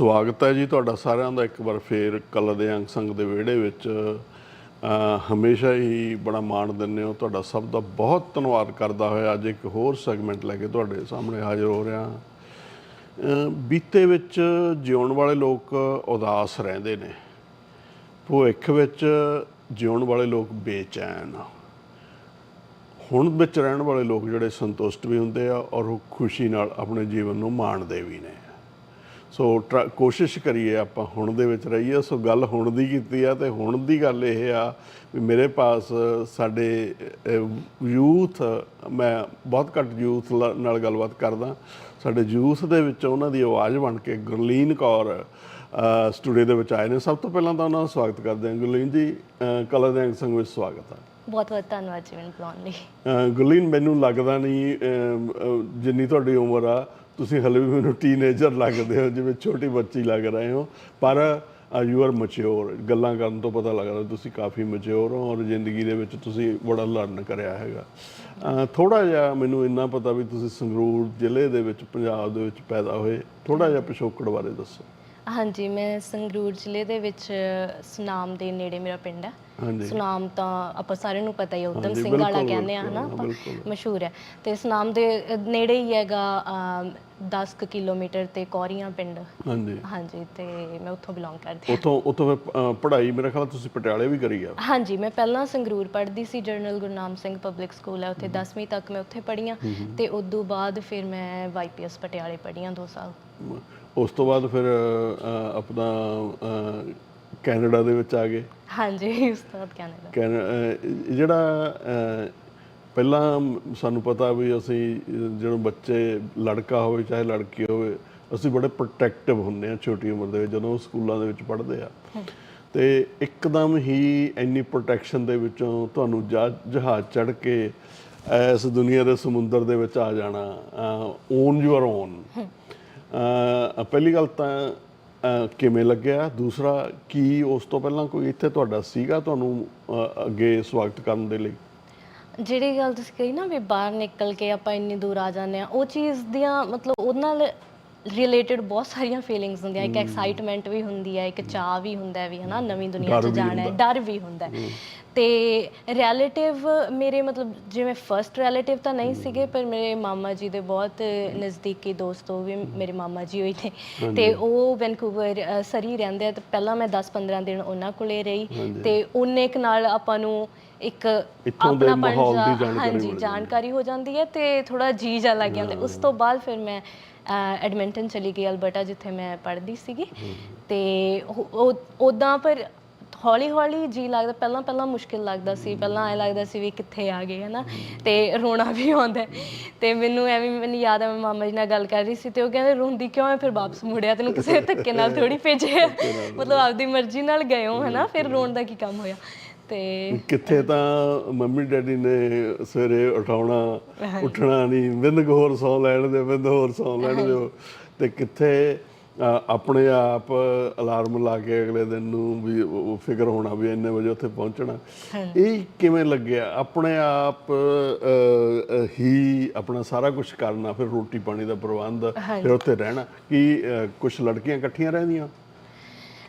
ਸਵਾਗਤ ਹੈ ਜੀ ਤੁਹਾਡਾ ਸਾਰਿਆਂ ਦਾ ਇੱਕ ਵਾਰ ਫੇਰ ਕਲ ਦੇ ਅੰਗ ਸੰਗ ਦੇ ਵਿਹੜੇ ਵਿੱਚ। ਹਮੇਸ਼ਾ ਹੀ ਬੜਾ ਮਾਣ ਦਿੰਦੇ ਹੋ। ਤੁਹਾਡਾ ਸਭ ਦਾ ਬਹੁਤ ਧੰਨਵਾਦ ਕਰਦਾ ਹੋਇਆ। ਅੱਜ ਇੱਕ ਹੋਰ ਸੈਗਮੈਂਟ ਲੈ ਕੇ ਤੁਹਾਡੇ ਸਾਹਮਣੇ ਹਾਜ਼ਰ ਹੋ ਰਿਹਾ। ਬੀਤੇ ਵਿੱਚ ਜਿਉਣ ਵਾਲੇ ਲੋਕ ਉਦਾਸ ਰਹਿੰਦੇ ਨੇ। ਭਵਿੱਖ ਵਿੱਚ ਜਿਉਣ ਵਾਲੇ ਲੋਕ ਬੇਚੈਨ ਹੁਣ ਵਿੱਚ ਰਹਿਣ ਵਾਲੇ ਲੋਕ ਜਿਹੜੇ ਸੰਤੁਸ਼ਟ ਵੀ ਹੁੰਦੇ ਆ ਔਰ ਉਹ ਖੁਸ਼ੀ ਨਾਲ ਆਪਣੇ ਜੀਵਨ ਨੂੰ ਮਾਣਦੇ ਵੀ ਨੇ। ਸੋ ਕੋਸ਼ਿਸ਼ ਕਰੀਏ ਆਪਾਂ ਹੁਣ ਦੇ ਵਿੱਚ ਰਹੀਏ। ਸੋ ਗੱਲ ਹੁਣ ਦੀ ਕੀਤੀ ਆ ਤੇ ਹੁਣ ਦੀ ਗੱਲ ਇਹ ਆ ਵੀ ਮੇਰੇ ਪਾਸ ਸਾਡੇ ਯੂਥ ਮੈਂ ਬਹੁਤ ਘੱਟ ਯੂਥ ਨਾਲ ਗੱਲਬਾਤ ਕਰਦਾ। ਸਾਡੇ ਯੂਥ ਦੇ ਵਿੱਚ ਉਹਨਾਂ ਦੀ ਆਵਾਜ਼ ਬਣ ਕੇ ਗੁਰਲੀਨ ਕੌਰ ਸਟੂਡੀਓ ਦੇ ਵਿੱਚ ਆਏ ਨੇ। ਸਭ ਤੋਂ ਪਹਿਲਾਂ ਤਾਂ ਉਹਨਾਂ ਦਾ ਸਵਾਗਤ ਕਰਦੇ ਹਾਂ। ਗੁਰਲੀਨ ਜੀ ਕਲਰ ਦੇ ਅੰਗ ਸੰਗ ਵਿੱਚ ਸਵਾਗਤ ਹੈ ਬਹੁਤ ਬਹੁਤ ਧੰਨਵਾਦ ਜੀ ਮੈਨੂੰ ਬੁਲਾਉਣ ਲਈ। ਗੁਰਲੀਨ ਮੈਨੂੰ ਲੱਗਦਾ ਨਹੀਂ ਜਿੰਨੀ ਤੁਹਾਡੀ ਉਮਰ ਆ ਤੁਸੀਂ ਹਲੇ ਵੀ ਮੈਨੂੰ ਟੀਨੇਜਰ ਲੱਗਦੇ ਹੋ, ਜਿਵੇਂ ਛੋਟੀ ਬੱਚੀ ਲੱਗ ਰਹੇ ਹੋ, ਪਰ ਯੂ ਆਰ ਮੈਚੁਰ ਗੱਲਾਂ ਕਰਨ ਤੋਂ ਪਤਾ ਲੱਗਦਾ ਤੁਸੀਂ ਕਾਫੀ ਮੈਚੁਰ ਹੋ ਔਰ ਜ਼ਿੰਦਗੀ ਦੇ ਵਿੱਚ ਤੁਸੀਂ ਬੜਾ ਲਰਨ ਕਰਿਆ ਹੈਗਾ। ਥੋੜਾ ਜਿਹਾ ਮੈਨੂੰ ਇੰਨਾ ਪਤਾ ਵੀ ਤੁਸੀਂ ਸੰਗਰੂਰ ਜ਼ਿਲ੍ਹੇ ਦੇ ਵਿੱਚ, ਪੰਜਾਬ ਦੇ ਵਿੱਚ ਪੈਦਾ ਹੋਏ ਥੋੜਾ ਜਿਹਾ ਪਿਛੋਕੜ ਬਾਰੇ ਦੱਸੋ। ਹਾਂਜੀ, ਮੈਂ ਸੰਗਰੂਰ ਜ਼ਿਲ੍ਹੇ ਦੇ ਵਿੱਚ ਸੁਨਾਮ ਦੇ ਨੇੜੇ ਮੇਰਾ ਪਿੰਡ ਹੈ। ਸੁਨਾਮ ਤਾਂ ਆਪਾਂ ਸਾਰਿਆਂ ਨੂੰ ਪਤਾ ਹੀ ਹੈ ਉਦਮ ਸਿੰਘ ਵਾਲਾ ਕਹਿੰਦੇ ਆ ਹਨਾ ਆਪਾਂ। ਮਸ਼ਹੂਰ ਹੈ। ਤੇ ਸੁਨਾਮ ਦੇ ਨੇੜੇ ਹੀ ਹੈਗਾ 10 ਕੁ ਕਿਲੋਮੀਟਰ ਤੇ ਕੌਰੀਆਂ ਪਿੰਡ। ਹਾਂਜੀ। ਹਾਂਜੀ ਤੇ ਮੈਂ ਉੱਥੋਂ ਬਿਲੋਂਗ ਕਰਦੀ ਉਥੋਂ ਉਥੋਂ ਫਿਰ ਪੜ੍ਹਾਈ ਮੇਰੇ ਖਿਆਲ ਤੁਸੀਂ ਪਟਿਆਲੇ ਵੀ ਕਰੀ ਆ। ਹਾਂਜੀ ਮੈਂ ਪਹਿਲਾਂ ਸੰਗਰੂਰ ਪੜ੍ਹਦੀ ਸੀ general Gurnam Singh public school ਹੈ ਉੱਥੇ 10ਵੀਂ ਤੱਕ ਮੈਂ ਉੱਥੇ ਪੜ੍ਹੀ ਹਾਂ। ਤੇ ਉਦੋਂ ਬਾਅਦ ਫਿਰ ਮੈਂ ਵਾਈਪੀਐਸ ਪਟਿਆਲੇ ਪੜ੍ਹੀ ਹਾਂ 2 ਸਾਲ। ਉਸ ਤੋਂ ਬਾਅਦ ਫਿਰ ਆਪਣਾ ਕੈਨੇਡਾ ਦੇ ਵਿੱਚ ਆ ਗਏ। ਹਾਂਜੀ ਉਸ ਤੋਂ ਬਾਅਦ ਕੈਨੇਡਾ। ਕੈਨ- ਅਹ, ਜਿਹੜਾ ਅਹ, ਪਹਿਲਾਂ ਸਾਨੂੰ ਪਤਾ ਵੀ ਅਸੀਂ ਜਦੋਂ ਬੱਚੇ ਲੜਕਾ ਹੋਵੇ ਚਾਹੇ ਲੜਕੀ ਹੋਵੇ ਅਸੀਂ ਬੜੇ ਪ੍ਰੋਟੈਕਟਿਵ ਹੁੰਦੇ ਆ ਛੋਟੀ ਉਮਰ ਦੇ ਵਿੱਚ ਜਦੋਂ ਉਹ ਸਕੂਲਾਂ ਦੇ ਵਿੱਚ ਪੜ੍ਹਦੇ ਆ। ਤੇ ਇੱਕਦਮ ਹੀ ਇੰਨੀ ਪ੍ਰੋਟੈਕਸ਼ਨ ਦੇ ਵਿੱਚੋਂ ਤੁਹਾਨੂੰ ਜਾ- ਜਹਾਜ਼ ਚੜ੍ਹ ਕੇ ਇਸ ਦੁਨੀਆ ਦੇ ਸਮੁੰਦਰ ਦੇ ਵਿੱਚ ਆ ਜਾਣਾ ਓਨ ਯੂਅਰ ਓਨ ਪਹਿਲੀ ਗੱਲ ਤਾਂ ਅਹ, ਕਿਵੇਂ ਲੱਗਿਆ? ਦੂਸਰਾ ਕੀ ਉਸ ਤੋਂ ਪਹਿਲਾਂ ਕੋਈ ਇੱਥੇ ਤੁਹਾਡਾ ਸੀਗਾ ਤੁਹਾਨੂੰ ਅੱਗੇ ਸਵਾਗਤ ਕਰਨ ਦੇ ਲਈ? ਜਿਹੜੀ ਗੱਲ ਤੁਸੀਂ ਕਹੀ ਨਾ ਵੀ ਬਾਹਰ ਨਿਕਲ ਕੇ ਆਪਾਂ ਇੰਨੀ ਦੂਰ ਆ ਜਾਂਦੇ ਆ ਉਹ ਚੀਜ਼ ਦੀਆਂ ਮਤਲਬ ਉਹਦੇ ਨਾਲ ਰਿਲੇਟਡ ਬਹੁਤ ਸਾਰੀਆਂ ਫੀਲਿੰਗਸ ਹੁੰਦੀਆਂ। ਇੱਕ ਐਕਸਾਈਟਮੈਂਟ ਵੀ ਹੁੰਦੀ ਹੈ ਇੱਕ ਚਾਹ ਵੀ ਹੁੰਦਾ ਵੀ ਹਨਾ ਨਵੀਂ ਦੁਨੀਆ 'ਚ ਜਾਣਾ ਹੈ। ਡਰ ਵੀ ਹੁੰਦਾ ਹੈ। ਤੇ ਰਿਲੇਟਿਵ ਮੇਰੇ ਮਤਲਬ ਜਿਵੇਂ ਫਰਸਟ ਰਿਲੇਟਿਵ ਤਾਂ ਨਹੀਂ ਸੀਗੇ ਪਰ ਮੇਰੇ ਮਾਮਾ ਜੀ ਦੇ ਬਹੁਤ ਨਜ਼ਦੀਕੀ ਦੋਸਤ ਉਹ ਵੀ ਮੇਰੇ ਮਾਮਾ ਜੀ ਹੋਈ ਨੇ। ਤੇ ਉਹ ਵੈਨਕੂਵਰ ਅ, ਸਰੀ ਰਹਿੰਦੇ ਆ ਤੇ ਪਹਿਲਾਂ ਮੈਂ 10-15 ਦਿਨ ਉਹਨਾਂ ਕੋਲੇ ਰਹੀ। ਤੇ ਉਹਨੇ ਇੱਕ ਨਾਲ ਆਪਾਂ ਨੂੰ ਇੱਕ ਇੱਥੋਂ ਦੇ ਆਪਣਾਪਣ ਮਾਹੌਲ ਦੀ ਜਾ- ਜਾਣਕਾਰੀ ਹਾਂਜੀ ਜਾਣਕਾਰੀ ਹੋ ਜਾਂਦੀ ਹੈ ਤੇ ਥੋੜਾ ਜੀ ਜਾ ਲੱਗ ਜਾਂਦਾ। ਉਸ ਤੋਂ ਬਾਅਦ ਫਿਰ ਮੈਂ ਐਡਮਿੰਟਨ ਚਲੀ ਗਈ ਅਲਬਰਟਾ ਜਿੱਥੇ ਮੈਂ ਪੜ੍ਹਦੀ ਸੀਗੀ। ਤੇ ਉਦਾਂ ਪਰ ਹੌਲੀ ਹੌਲੀ ਜੀ ਲੱਗਦਾ ਪਹਿਲਾਂ ਪਹਿਲਾਂ ਮੁਸ਼ਕਿਲ ਲੱਗਦਾ ਸੀ ਪਹਿਲਾਂ ਐ ਲੱਗਦਾ ਸੀ ਵੀ ਕਿੱਥੇ ਆ ਗਏ ਹਨਾ? ਤੇ ਰੋਣਾ ਵੀ ਆਉਂਦਾ। ਤੇ ਮੈਨੂੰ ਐਵੇਂ ਮੈਨੂੰ ਯਾਦ ਮੈਂ ਮਾਮਾ ਜੀ ਨਾਲ ਗੱਲ ਕਰ ਰਹੀ ਸੀ ਤੇ ਉਹ ਕਹਿੰਦੇ ਰੋਂਦੀ ਕਿਉਂ ਹੈ? ਫਿਰ ਵਾਪਸ ਮੁੜਿਆ ਤੈਨੂੰ ਕਿਸੇ ਧੱਕੇ ਨਾਲ ਥੋੜੀ ਭੇਜਿਆ। ਮਤਲਬ ਆਪਦੀ ਮਰਜ਼ੀ ਨਾਲ ਗਏ ਹੋ ਹਨਾ? ਫਿਰ ਰੋਣ ਦਾ ਕੀ ਕੰਮ ਹੋਇਆ? ਤੇ ਕਿੱਥੇ ਤਾਂ ਮੰਮੀ ਡੈਡੀ ਨੇ ਸਵੇਰੇ ਉਠਾਉਣਾ ਉੱਠਣਾ ਨਹੀਂ ਬਿੰਦ ਹੋਰ ਸੌ ਲੈਣ ਦੇ ਬਿੰਦ ਹੋਰ ਸੌ ਲੈਣ ਦਿਓ। ਤੇ ਕਿੱਥੇ ਆਪਣੇ ਆਪ ਅਲਾਰਮ ਲਾ ਕੇ ਅਗਲੇ ਦਿਨ ਨੂੰ ਵੀ ਉਹ ਫਿਕਰ ਹੋਣਾ ਵੀ ਇੰਨੇ ਵਜੇ ਉੱਥੇ ਪਹੁੰਚਣਾ। ਇਹ ਕਿਵੇਂ ਲੱਗਿਆ? ਆਪਣੇ ਆਪ ਹੀ ਆਪਣਾ ਸਾਰਾ ਕੁਝ ਕਰਨਾ ਫਿਰ ਰੋਟੀ ਪਾਣੀ ਦਾ ਪ੍ਰਬੰਧ ਫਿਰ ਉੱਥੇ ਰਹਿਣਾ ਕੀ ਕੁਝ ਲੜਕੀਆਂ ਇਕੱਠੀਆਂ ਰਹਿੰਦੀਆਂ?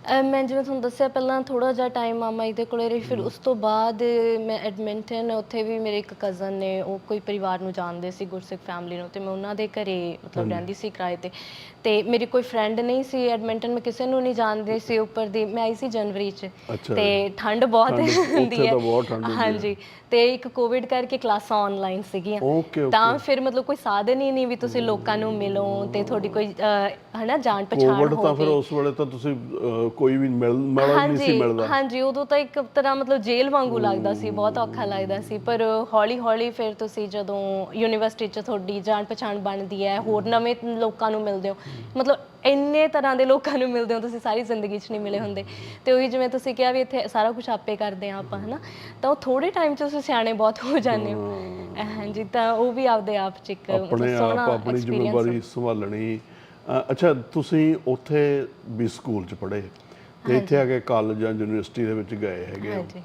ਅਹ ਮੈਂ ਜਿਵੇਂ ਤੁਹਾਨੂੰ ਦੱਸਿਆ ਪਹਿਲਾਂ ਥੋੜਾ ਜਿਹਾ ਟਾਈਮ ਮਾਮਾ ਜੀ ਦੇ ਕੋਲੇ ਰਹੀ ਫਿਰ ਉਸ ਤੋਂ ਬਾਅਦ ਮੈਂ ਐਡਮਿੰਟਨ ਉੱਥੇ ਵੀ ਮੇਰੇ ਇੱਕ ਕਜ਼ਨ ਨੇ ਉਹ ਕੋਈ ਪਰਿਵਾਰ ਨੂੰ ਜਾਣਦੇ ਸੀ ਗੁਰਸਿੱਖ ਫੈਮਿਲੀ ਨੂੰ ਤੇ ਮੈਂ ਉਹਨਾਂ ਦੇ ਘਰੇ ਮਤਲਬ ਰਹਿੰਦੀ ਸੀ ਕਿਰਾਏ ਤੇ। ਤੇ ਮੇਰੀ ਕੋਈ ਫਰੈਂਡ ਨਹੀਂ ਸੀ ਐਡਮਿੰਟਨ ਮੈਂ ਕਿਸੇ ਨੂੰ ਨਹੀਂ ਜਾਣਦੀ ਸੀ ਉੱਪਰ ਦੀ ਮੈਂ ਆਈ ਸੀ ਜਨਵਰੀ ਚ। ਅੱਛਾ ਤੇ ਠੰਡ ਬਹੁਤ ਠੰਡ, ਹੁੰਦੀ ਹੈ ਤਾਂ ਬਹੁਤ ਠੰਡ ਹੁੰਦੀ ਹੈ। ਹਾਂਜੀ। ਤੇ ਇੱਕ ਕੋਵਿਡ ਕਰਕੇ ਕਲਾਸਾਂ ਆਨਲਾਈਨ ਸੀਗੀਆਂ। ਤਾਂ ਫਿਰ ਮਤਲਬ ਕੋਈ ਸਾਧਨ ਹੀ ਨਹੀਂ ਵੀ ਤੁਸੀਂ ਲੋਕਾਂ ਨੂੰ ਮਿਲੋ ਤੇ ਤੁਹਾਡੀ ਕੋਈ ਅਹ, ਹਨਾ ਜਾਣ ਪਛਾਣ ਕੋਵਿਡ ਤਾਂ ਹੋਵੇ। ਫਿਰ ਉਸ ਵੇਲੇ ਤਾਂ ਤੁਸੀਂ ਅਹ, ਕੋਈ ਵੀ ਮਿਲ ਮਿਲਣ ਨਹੀਂ ਸੀ ਮਿਲਦਾ। ਹਾਂਜੀ ਉਦੋਂ ਤਾਂ ਇੱਕ ਤਰ੍ਹਾਂ ਮਤਲਬ ਜੇਲ੍ਹ ਵਾਂਗੂ ਲੱਗਦਾ ਸੀ ਬਹੁਤ ਔਖਾ ਲੱਗਦਾ ਸੀ। ਪਰ ਹੌਲੀ ਹੌਲੀ ਫਿਰ ਤੁਸੀਂ ਜਦੋਂ ਯੂਨੀਵਰਸਿਟੀ 'ਚ ਤੁਹਾਡੀ ਜਾਣ ਪਛਾਣ ਬਣਦੀ ਹੈ ਹੋਰ ਨਵੇਂ ਲੋਕਾਂ ਨੂੰ ਮਿਲਦੇ ਹੋ ਮਤਲਬ ਇੰਨੇ ਤਰ੍ਹਾਂ ਦੇ ਲੋਕਾਂ ਨੂੰ ਮਿਲਦੇ ਹੋ ਤੁਸੀਂ ਸਾਰੀ ਜ਼ਿੰਦਗੀ 'ਚ ਨਹੀਂ ਮਿਲੇ ਹੁੰਦੇ। ਤੇ ਉਹੀ ਜਿਵੇਂ ਤੁਸੀਂ ਕਿਹਾ ਵੀ ਇੱਥੇ ਸਾਰਾ ਕੁਝ ਆਪੇ ਕਰਦੇ ਆ ਆਪਾਂ ਹਨਾ? ਤਾਂ ਉਹ ਥੋੜੇ ਟਾਈਮ 'ਚ ਤੁਸੀਂ ਸਿਆਣੇ ਬਹੁਤ ਹੋ ਜਾਂਦੇ ਹੋ। ਹਾਂਜੀ ਤਾਂ ਉਹ ਵੀ ਆਪਦੇ ਆਪ 'ਚ ਇੱਕ ਆਪਣੇ ਆਪ ਆਪਣੀ ਜ਼ਿੰਮੇਵਾਰੀ ਸੰਭਾਲਣੀ ਅ, ਅੱਛਾ ਤੁਸੀਂ ਉੱਥੇ ਵੀ ਸਕੂਲ ਚ ਪੜ੍ਹੇ? ਤੇ ਇੱਥੇ ਆ ਕੇ ਕਾਲਜ ਜਾਂ ਯੂਨੀਵਰਸਿਟੀ ਦੇ ਵਿੱਚ ਗਏ ਹੈਗੇ ਹੋ। ਹਾਂਜੀ।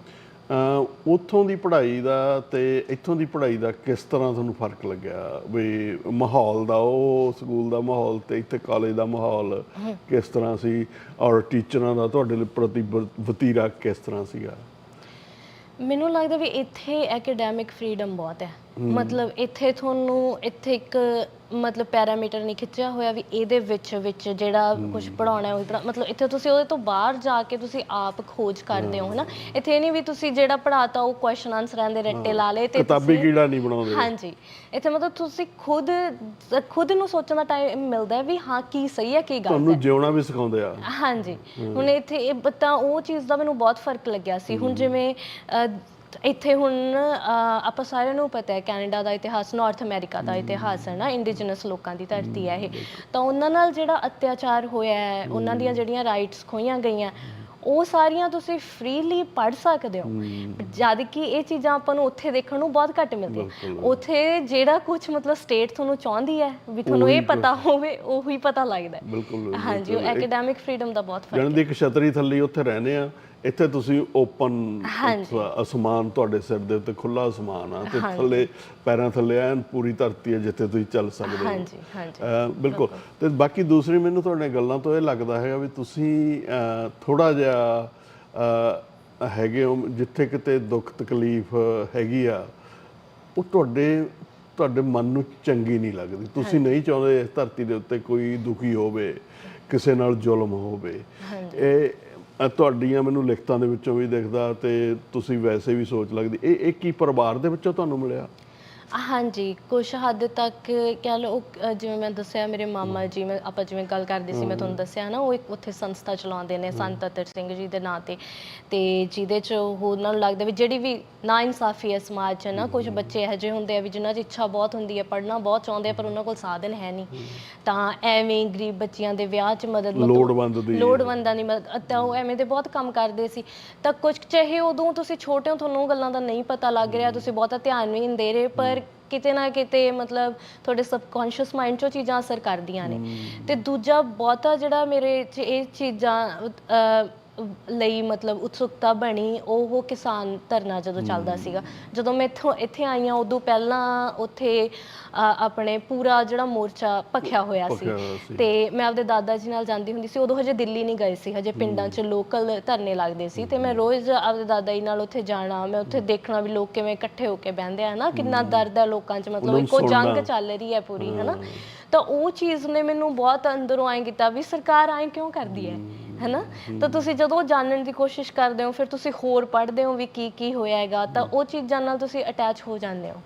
ਅਹ ਉੱਥੋਂ ਦੀ ਪੜ੍ਹਾਈ ਦਾ ਤੇ ਇੱਥੋਂ ਦੀ ਪੜ੍ਹਾਈ ਦਾ ਕਿਸ ਤਰ੍ਹਾਂ ਤੁਹਾਨੂੰ ਫ਼ਰਕ ਲੱਗਿਆ? ਵੀ ਮਾਹੌਲ ਦਾ ਉਹ ਸਕੂਲ ਦਾ ਮਾਹੌਲ ਤੇ ਇੱਥੇ ਕਾਲਜ ਦਾ ਮਾਹੌਲ ਕਿਸ ਤਰ੍ਹਾਂ ਸੀ? ਔਰ ਟੀਚਰਾਂ ਦਾ ਤੁਹਾਡੇ ਲਈ ਪ੍ਰਤੀ ਵ- ਵਤੀਰਾ ਕਿਸ ਤਰ੍ਹਾਂ ਸੀਗਾ? ਮੈਨੂੰ ਲੱਗਦਾ ਵੀ ਇੱਥੇ ਐਕੈਡੈਮਿਕ ਫਰੀडम ਬਹੁਤ ਹੈ। ਮਤਲਬ ਇੱਥੇ ਤੁਹਾਨੂੰ ਇੱਥੇ ਇੱਕ ਮਤਲਬ ਪੈਰਾਮੀਟਰ ਨਹੀਂ ਖਿੱਚਿਆ ਹੋਇਆ ਵੀ ਇਹਦੇ ਵਿੱਚ ਵਿੱਚ ਜਿਹੜਾ ਕੁਝ ਪੜਾਉਣਾ ਹੈ ਉਹ ਪੜ੍ਹਾ- ਮਤਲਬ ਇੱਥੇ ਤੁਸੀਂ ਉਹਦੇ ਤੋਂ ਬਾਹਰ ਜਾ ਕੇ ਤੁਸੀਂ ਆਪ ਖੋਜ ਕਰਦੇ ਹੋ ਹਨਾ? ਇੱਥੇ ਨਹੀਂ ਵੀ ਤੁਸੀਂ ਜਿਹੜਾ ਪੜਾਤਾ ਉਹ ਕੁਐਸਚਨ ਆਨਸਰਾਂ ਦੇ ਰੱਟੇ ਲਾ ਲਏ ਤੇ ਕਿਤਾਬੀ ਤੁਸੀਂ- ਕੀੜਾ ਨਹੀਂ ਬਣਾਉਂਦੇ। ਹਾਂਜੀ। ਇੱਥੇ ਮਤਲਬ ਤੁਸੀਂ ਖੁਦ ਖੁਦ ਨੂੰ ਸੋਚਣ ਦਾ ਟਾਈਮ ਮਿਲਦਾ ਹੈ ਵੀ ਹਾਂ ਕੀ ਸਹੀ ਹੈ ਕੀ ਗਲਤ ਹੈ। ਤੁਹਾਨੂੰ ਜਿਉਣਾ ਵੀ ਸਿਖਾਉਂਦੇ ਆ। ਹਾਂਜੀ। ਹੁਣ ਇੱਥੇ ਇਹ ਬ- ਤਾਂ ਉਹ ਚੀਜ਼ ਦਾ ਮੈਨੂੰ ਬਹੁਤ ਫ਼ਰਕ ਲੱਗਿਆ ਸੀ। ਹੁਣ ਜਿਵੇਂ ਅ, ਇੱਥੇ ਹੁਣ ਅ, ਆਪਾਂ ਸਾਰਿਆਂ ਨੂੰ ਪਤਾ ਹੈ ਕੈਨੇਡਾ ਦਾ ਇਤਿਹਾਸ ਨਾਰਥ ਅਮਰੀਕਾ ਦਾ ਇਤਿਹਾਸ ਹੈ ਨਾ ਇੰਡੀਜਨਸ ਲੋਕਾਂ ਦੀ ਧਰਤੀ ਹੈ ਇਹ। ਤਾਂ ਉਹਨਾਂ ਨਾਲ ਜਿਹੜਾ ਅਤਿਆਚਾਰ ਹੋਇਆ ਹੈ ਉਹਨਾਂ ਦੀਆਂ ਜਿਹੜੀਆਂ ਰਾਈਟਸ ਖੋਈਆਂ ਗਈਆਂ ਉਹ ਸਾਰੀਆਂ ਤੁਸੀਂ ਫ੍ਰੀਲੀ ਪੜ੍ਹ ਸਕਦੇ ਹੋ। ਜਦ ਕਿ ਇਹ ਚੀਜ਼ਾਂ ਆਪਾਂ ਨੂੰ ਉੱਥੇ ਦੇਖਣ ਨੂੰ ਬਹੁਤ ਘੱਟ ਮਿਲਦੀਆਂ। ਉੱਥੇ ਜਿਹੜਾ ਕੁਝ ਮਤਲਬ ਸਟੇਟ ਤੁਹਾਨੂੰ ਚਾਹੁੰਦੀ ਹੈ ਵੀ ਤੁਹਾਨੂੰ ਇਹ ਪਤਾ ਹੋਵੇ ਉਹੀ ਪਤਾ ਲੱਗਦਾ ਹੈ। ਬਿਲਕੁਲ ਹਾਂਜੀ ਉਹ ਐਕੈਡੈਮਿਕ ਫਰੀडम ਦਾ ਬਹੁਤ ਫ਼ਰਕ ਜਣ ਦੀ ਇੱਕ ਛਤਰੀ ਥੱਲੇ ਉੱਥੇ ਰਹਿੰਦੇ ਆ ਇੱਥੇ ਤੁਸੀਂ ਓਪਨ ਅਸਮਾਨ ਤੁਹਾਡੇ ਸਿਰ ਦੇ ਉੱਤੇ ਖੁੱਲਾ ਅਸਮਾਨ ਆ ਤੇ ਥੱਲੇ ਪੈਰਾਂ ਥੱਲੇ ਐਨ ਪੂਰੀ ਧਰਤੀ ਹੈ ਜਿੱਥੇ ਤੁਸੀਂ ਚੱਲ ਸਕਦੇ ਹੋ। ਹਾਂਜੀ ਹਾਂਜੀ। ਬਿਲਕੁਲ। ਤੇ ਬਾਕੀ ਦੂਸਰੀ ਮੈਨੂੰ ਤੁਹਾਡੀਆਂ ਗੱਲਾਂ ਤੋਂ ਇਹ ਲੱਗਦਾ ਹੈਗਾ ਵੀ ਤੁਸੀਂ ਥੋੜਾ ਜਿਹਾ ਹੈਗੇ ਹੋ ਜਿੱਥੇ ਕਿਤੇ ਦੁੱਖ ਤਕਲੀਫ ਹੈਗੀ ਆ ਉਹ ਤੁਹਾਡੇ ਤੁਹਾਡੇ ਮਨ ਨੂੰ ਚੰਗੀ ਨਹੀਂ ਲੱਗਦੀ। ਤੁਸੀਂ ਨਹੀਂ ਚਾਹੁੰਦੇ ਇਸ ਧਰਤੀ ਦੇ ਉੱਤੇ ਕੋਈ ਦੁਖੀ ਹੋਵੇ ਕਿਸੇ ਨਾਲ ਜ਼ੁਲਮ ਹੋਵੇ। ਇਹ ਤੁਹਾਡੀਆਂ ਮੈਨੂੰ ਲਿਖਤਾਂ ਦੇ ਵਿੱਚੋਂ ਵੀ ਦਿਖਦਾ ਤੇ ਤੁਸੀਂ ਵੈਸੇ ਵੀ ਸੋਚ ਲੱਗਦੀ। ਇਹ ਇਹ ਕੀ ਪਰਿਵਾਰ ਦੇ ਵਿੱਚੋਂ ਤੁਹਾਨੂੰ ਮਿਲਿਆ? ਹਾਂਜੀ ਕੁਛ ਹੱਦ ਤੱਕ ਕਹਿ ਲਓ ਅਹ ਜਿਵੇਂ ਮੈਂ ਦੱਸਿਆ ਮੇਰੇ ਮਾਮਾ ਜੀ ਮੈਂ ਆਪਾਂ ਜਿਵੇਂ ਗੱਲ ਕਰਦੇ ਸੀ ਮੈਂ ਤੁਹਾਨੂੰ ਦੱਸਿਆ ਨਾ ਉਹ ਇੱਕ ਉੱਥੇ ਸੰਸਥਾ ਚਲਾਉਂਦੇ ਨੇ ਸੰਤ ਅਤਰ ਸਿੰਘ ਜੀ ਦੇ ਨਾਂ ਤੇ। ਤੇ ਜਿਹਦੇ ਚ ਉਹ ਉਹਨਾਂ ਨੂੰ ਲੱਗਦਾ ਵੀ ਜਿਹੜੀ ਵੀ ਨਾ ਇਨਸਾਫੀ ਹੈ ਸਮਾਜ 'ਚ ਨਾ ਕੁਝ ਬੱਚੇ ਇਹੋ ਜਿਹੇ ਹੁੰਦੇ ਆ ਵੀ ਜਿਨ੍ਹਾਂ 'ਚ ਇੱਛਾ ਬਹੁਤ ਹੁੰਦੀ ਹੈ ਪੜ੍ਹਨਾ ਬਹੁਤ ਚਾਹੁੰਦੇ ਆ ਪਰ ਉਹਨਾਂ ਕੋਲ ਸਾਧਨ ਹੈ ਨਹੀਂ। ਤਾਂ ਐਵੇਂ ਹੀ ਗਰੀਬ ਬੱਚਿਆਂ ਦੇ ਵਿਆਹ 'ਚ ਮਦਦ ਮਤਲਬ- ਲੋੜਵੰਦ ਦੀ। ਲੋੜਵੰਦਾਂ ਦੀ ਮਦਦ ਤਾਂ ਉਹ ਐਵੇਂ ਦੇ ਬਹੁਤ ਕੰਮ ਕਰਦੇ ਸੀ। ਤਾਂ ਕੁਝ ਚਾਹੇ ਉਦੋਂ ਤੁਸੀਂ ਛੋਟੇ ਹੋ ਤੁਹਾਨੂੰ ਉਹ ਗੱਲਾਂ ਦਾ ਨਹੀਂ ਪਤਾ ਲੱਗ ਰਿਹਾ ਤੁਸੀਂ ਬਹੁਤਾ ਧਿਆਨ ਵੀ ਨਹੀਂ ਦੇ ਰਹੇ ਪਰ ਕਿਤੇ ਨਾ ਕਿਤੇ ਮਤਲਬ ਤੁਹਾਡੇ ਸਬਕੌਂਸ਼ੀਅਸ ਮਾਈਂਡ 'ਚੋਂ ਚੀਜ਼ਾਂ ਅਸਰ ਕਰਦੀਆਂ ਨੇ। ਤੇ ਦੂਜਾ ਬਹੁਤਾ ਜਿਹੜਾ ਮੇਰੇ 'ਚ ਇਹ ਚੀਜ਼ਾਂ ਅਹ, ਲਈ ਮਤਲਬ ਉਤਸੁਕਤਾ ਬਣੀ ਉਹ ਕਿਸਾਨ ਧਰਨਾ ਜਦੋਂ ਚੱਲਦਾ ਸੀਗਾ। ਜਦੋਂ ਮੈਂ ਇੱਥੋਂ ਇੱਥੇ ਆਈਆਂ ਉਦੋਂ ਪਹਿਲਾਂ ਉੱਥੇ ਆਪਣੇ ਪੂਰਾ ਜਿਹੜਾ ਮੋਰਚਾ ਭਖਿਆ ਹੋਇਆ ਸੀ। ਭਖਿਆ ਹੋਇਆ ਸੀ। ਤੇ ਮੈਂ ਆਪਦੇ ਦਾਦਾ ਜੀ ਨਾਲ ਜਾਂਦੀ ਹੁੰਦੀ ਸੀ। ਉਦੋਂ ਹਜੇ ਦਿੱਲੀ ਨਹੀਂ ਗਏ ਸੀ। ਹਜੇ ਪਿੰਡਾਂ 'ਚ ਲੋਕਲ ਧਰਨੇ ਲੱਗਦੇ ਸੀ। ਤੇ ਮੈਂ ਰੋਜ਼ ਆਪਦੇ ਦਾਦਾ ਜੀ ਨਾਲ ਉੱਥੇ ਜਾਣਾ ਮੈਂ ਉੱਥੇ ਦੇਖਣਾ ਵੀ ਲੋਕ ਕਿਵੇਂ ਇਕੱਠੇ ਹੋ ਕੇ ਬਹਿੰਦੇ ਆ ਨਾ ਕਿੰਨਾ ਦਰਦ ਹੈ ਲੋਕਾਂ 'ਚ ਮਤਲਬ ਉਹਨਾਂ ਨੂੰ ਇੱਕੋ ਜੰਗ ਸੁਣਨਾ। ਚੱਲ ਰਹੀ ਹੈ ਪੂਰੀ ਹਨਾ। ਤਾਂ ਉਹ ਚੀਜ਼ ਨੇ ਮੈਨੂੰ ਬਹੁਤ ਅੰਦਰੋਂ ਐਂ ਕੀਤਾ ਵੀ ਸਰਕਾਰ ਐਂ ਕਿਉਂ ਕਰਦੀ ਹੈ। ਹੈਨਾ? ਤਾਂ ਤੁਸੀਂ ਜਦੋਂ ਜਾਣਨ ਦੀ ਕੋਸ਼ਿਸ਼ ਕਰਦੇ ਹੋ ਫਿਰ ਤੁਸੀਂ ਹੋਰ ਪੜ੍ਹਦੇ ਹੋ ਵੀ ਕੀ ਕੀ ਹੋਇਆ ਹੈਗਾ ਤਾਂ ਉਹ ਚੀਜ਼ਾਂ ਨਾਲ ਤੁਸੀਂ ਅਟੈਚ ਹੋ ਜਾਂਦੇ ਹੋ।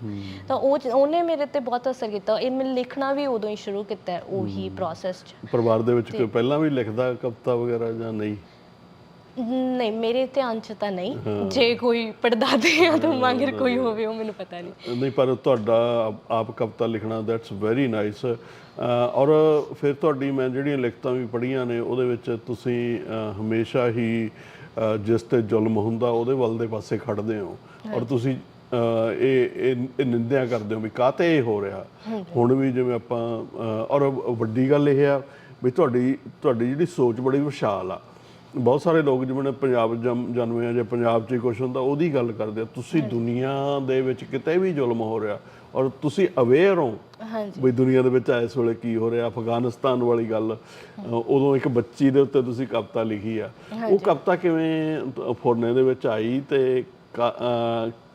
ਤਾਂ ਉਹ ਚ- ਉਹਨੇ ਮੇਰੇ ਤੇ ਬਹੁਤ ਅਸਰ ਕੀਤਾ। ਇਹ ਮੈਂ ਲਿਖਣਾ ਵੀ ਉਦੋਂ ਹੀ ਸ਼ੁਰੂ ਕੀਤਾ ਹੈ। ਉਹੀ ਪ੍ਰੋਸੈਸ 'ਚ। ਪਰਿਵਾਰ ਦੇ ਵਿੱਚ ਕੋਈ ਪਹਿਲਾਂ ਵੀ ਲਿਖਦਾ ਕਵਿਤਾ ਵਗੈਰਾ ਜਾਂ ਨਹੀਂ? ਨਹੀਂ ਮੇਰੇ ਧਿਆਨ 'ਚ ਤਾਂ ਨਹੀਂ। ਜੇ ਕੋਈ ਪੜਦਾਦੇ ਆ ਤਾਂ ਮਗਰ ਕੋਈ ਹੋਵੇ ਉਹ ਮੈਨੂੰ ਪਤਾ ਨਹੀਂ। ਨਹੀਂ ਪਰ ਤੁਹਾਡਾ ਆਪ- ਕਵਿਤਾ ਲਿਖਣਾ ਦੈਟਸ ਵੈਰੀ ਨਾਈਸ ਔਰ ਫਿਰ ਤੁਹਾਡੀ ਮੈਂ ਜਿਹੜੀਆਂ ਲਿਖਤਾਂ ਵੀ ਪੜ੍ਹੀਆਂ ਨੇ ਉਹਦੇ ਵਿੱਚ ਤੁਸੀਂ ਹਮੇਸ਼ਾ ਹੀ ਜਿਸ ਤੇ ਜ਼ੁਲਮ ਹੁੰਦਾ ਉਹਦੇ ਵੱਲ ਦੇ ਪਾਸੇ ਖੜਦੇ ਹੋ। ਔਰ ਤੁਸੀਂ ਇਹ ਇਹ ਨਿੰਦਿਆ ਕਰਦੇ ਹੋ ਵੀ ਕਾਤੇ ਇਹ ਹੋ ਰਿਹਾ। ਹੁਣ ਵੀ ਜਿਵੇਂ ਆਪਾਂ ਔਰ ਵੱਡੀ ਗੱਲ ਇਹ ਆ ਵੀ ਤੁਹਾਡੀ ਤੁਹਾਡੀ ਜਿਹੜੀ ਸੋਚ ਬੜੀ ਵਿਸ਼ਾਲ ਆ। ਬਹੁਤ ਸਾਰੇ ਲੋਕ ਜਿਵੇਂ ਪੰਜਾਬ ਜਨਮੇ ਆ ਜਾਂ ਪੰਜਾਬ 'ਚ ਹੀ ਕੁਝ ਹੁੰਦਾ ਉਹਦੀ ਗੱਲ ਕਰਦੇ ਆ ਤੁਸੀਂ ਦੁਨੀਆ ਦੇ ਵਿੱਚ ਕਿਤੇ ਵੀ ਜ਼ੁਲਮ ਹੋ ਰਿਹਾ ਔਰ ਤੁਸੀਂ ਅਵੇਅਰ ਹੋ ਹਾਂਜੀ। ਵੀ ਦੁਨੀਆ ਦੇ ਵਿੱਚ ਇਸ ਵੇਲੇ ਕੀ ਹੋ ਰਿਹਾ ਅਫਗਾਨਿਸਤਾਨ ਵਾਲੀ ਗੱਲ ਉਦੋਂ ਇੱਕ ਬੱਚੀ ਦੇ ਉੱਤੇ ਤੁਸੀਂ ਕਵਿਤਾ ਲਿਖੀ ਆ। ਉਹ ਕਵਿਤਾ ਕਿਵੇਂ ਫੋਰਨੇ ਦੇ ਵਿੱਚ ਆਈ ਤੇ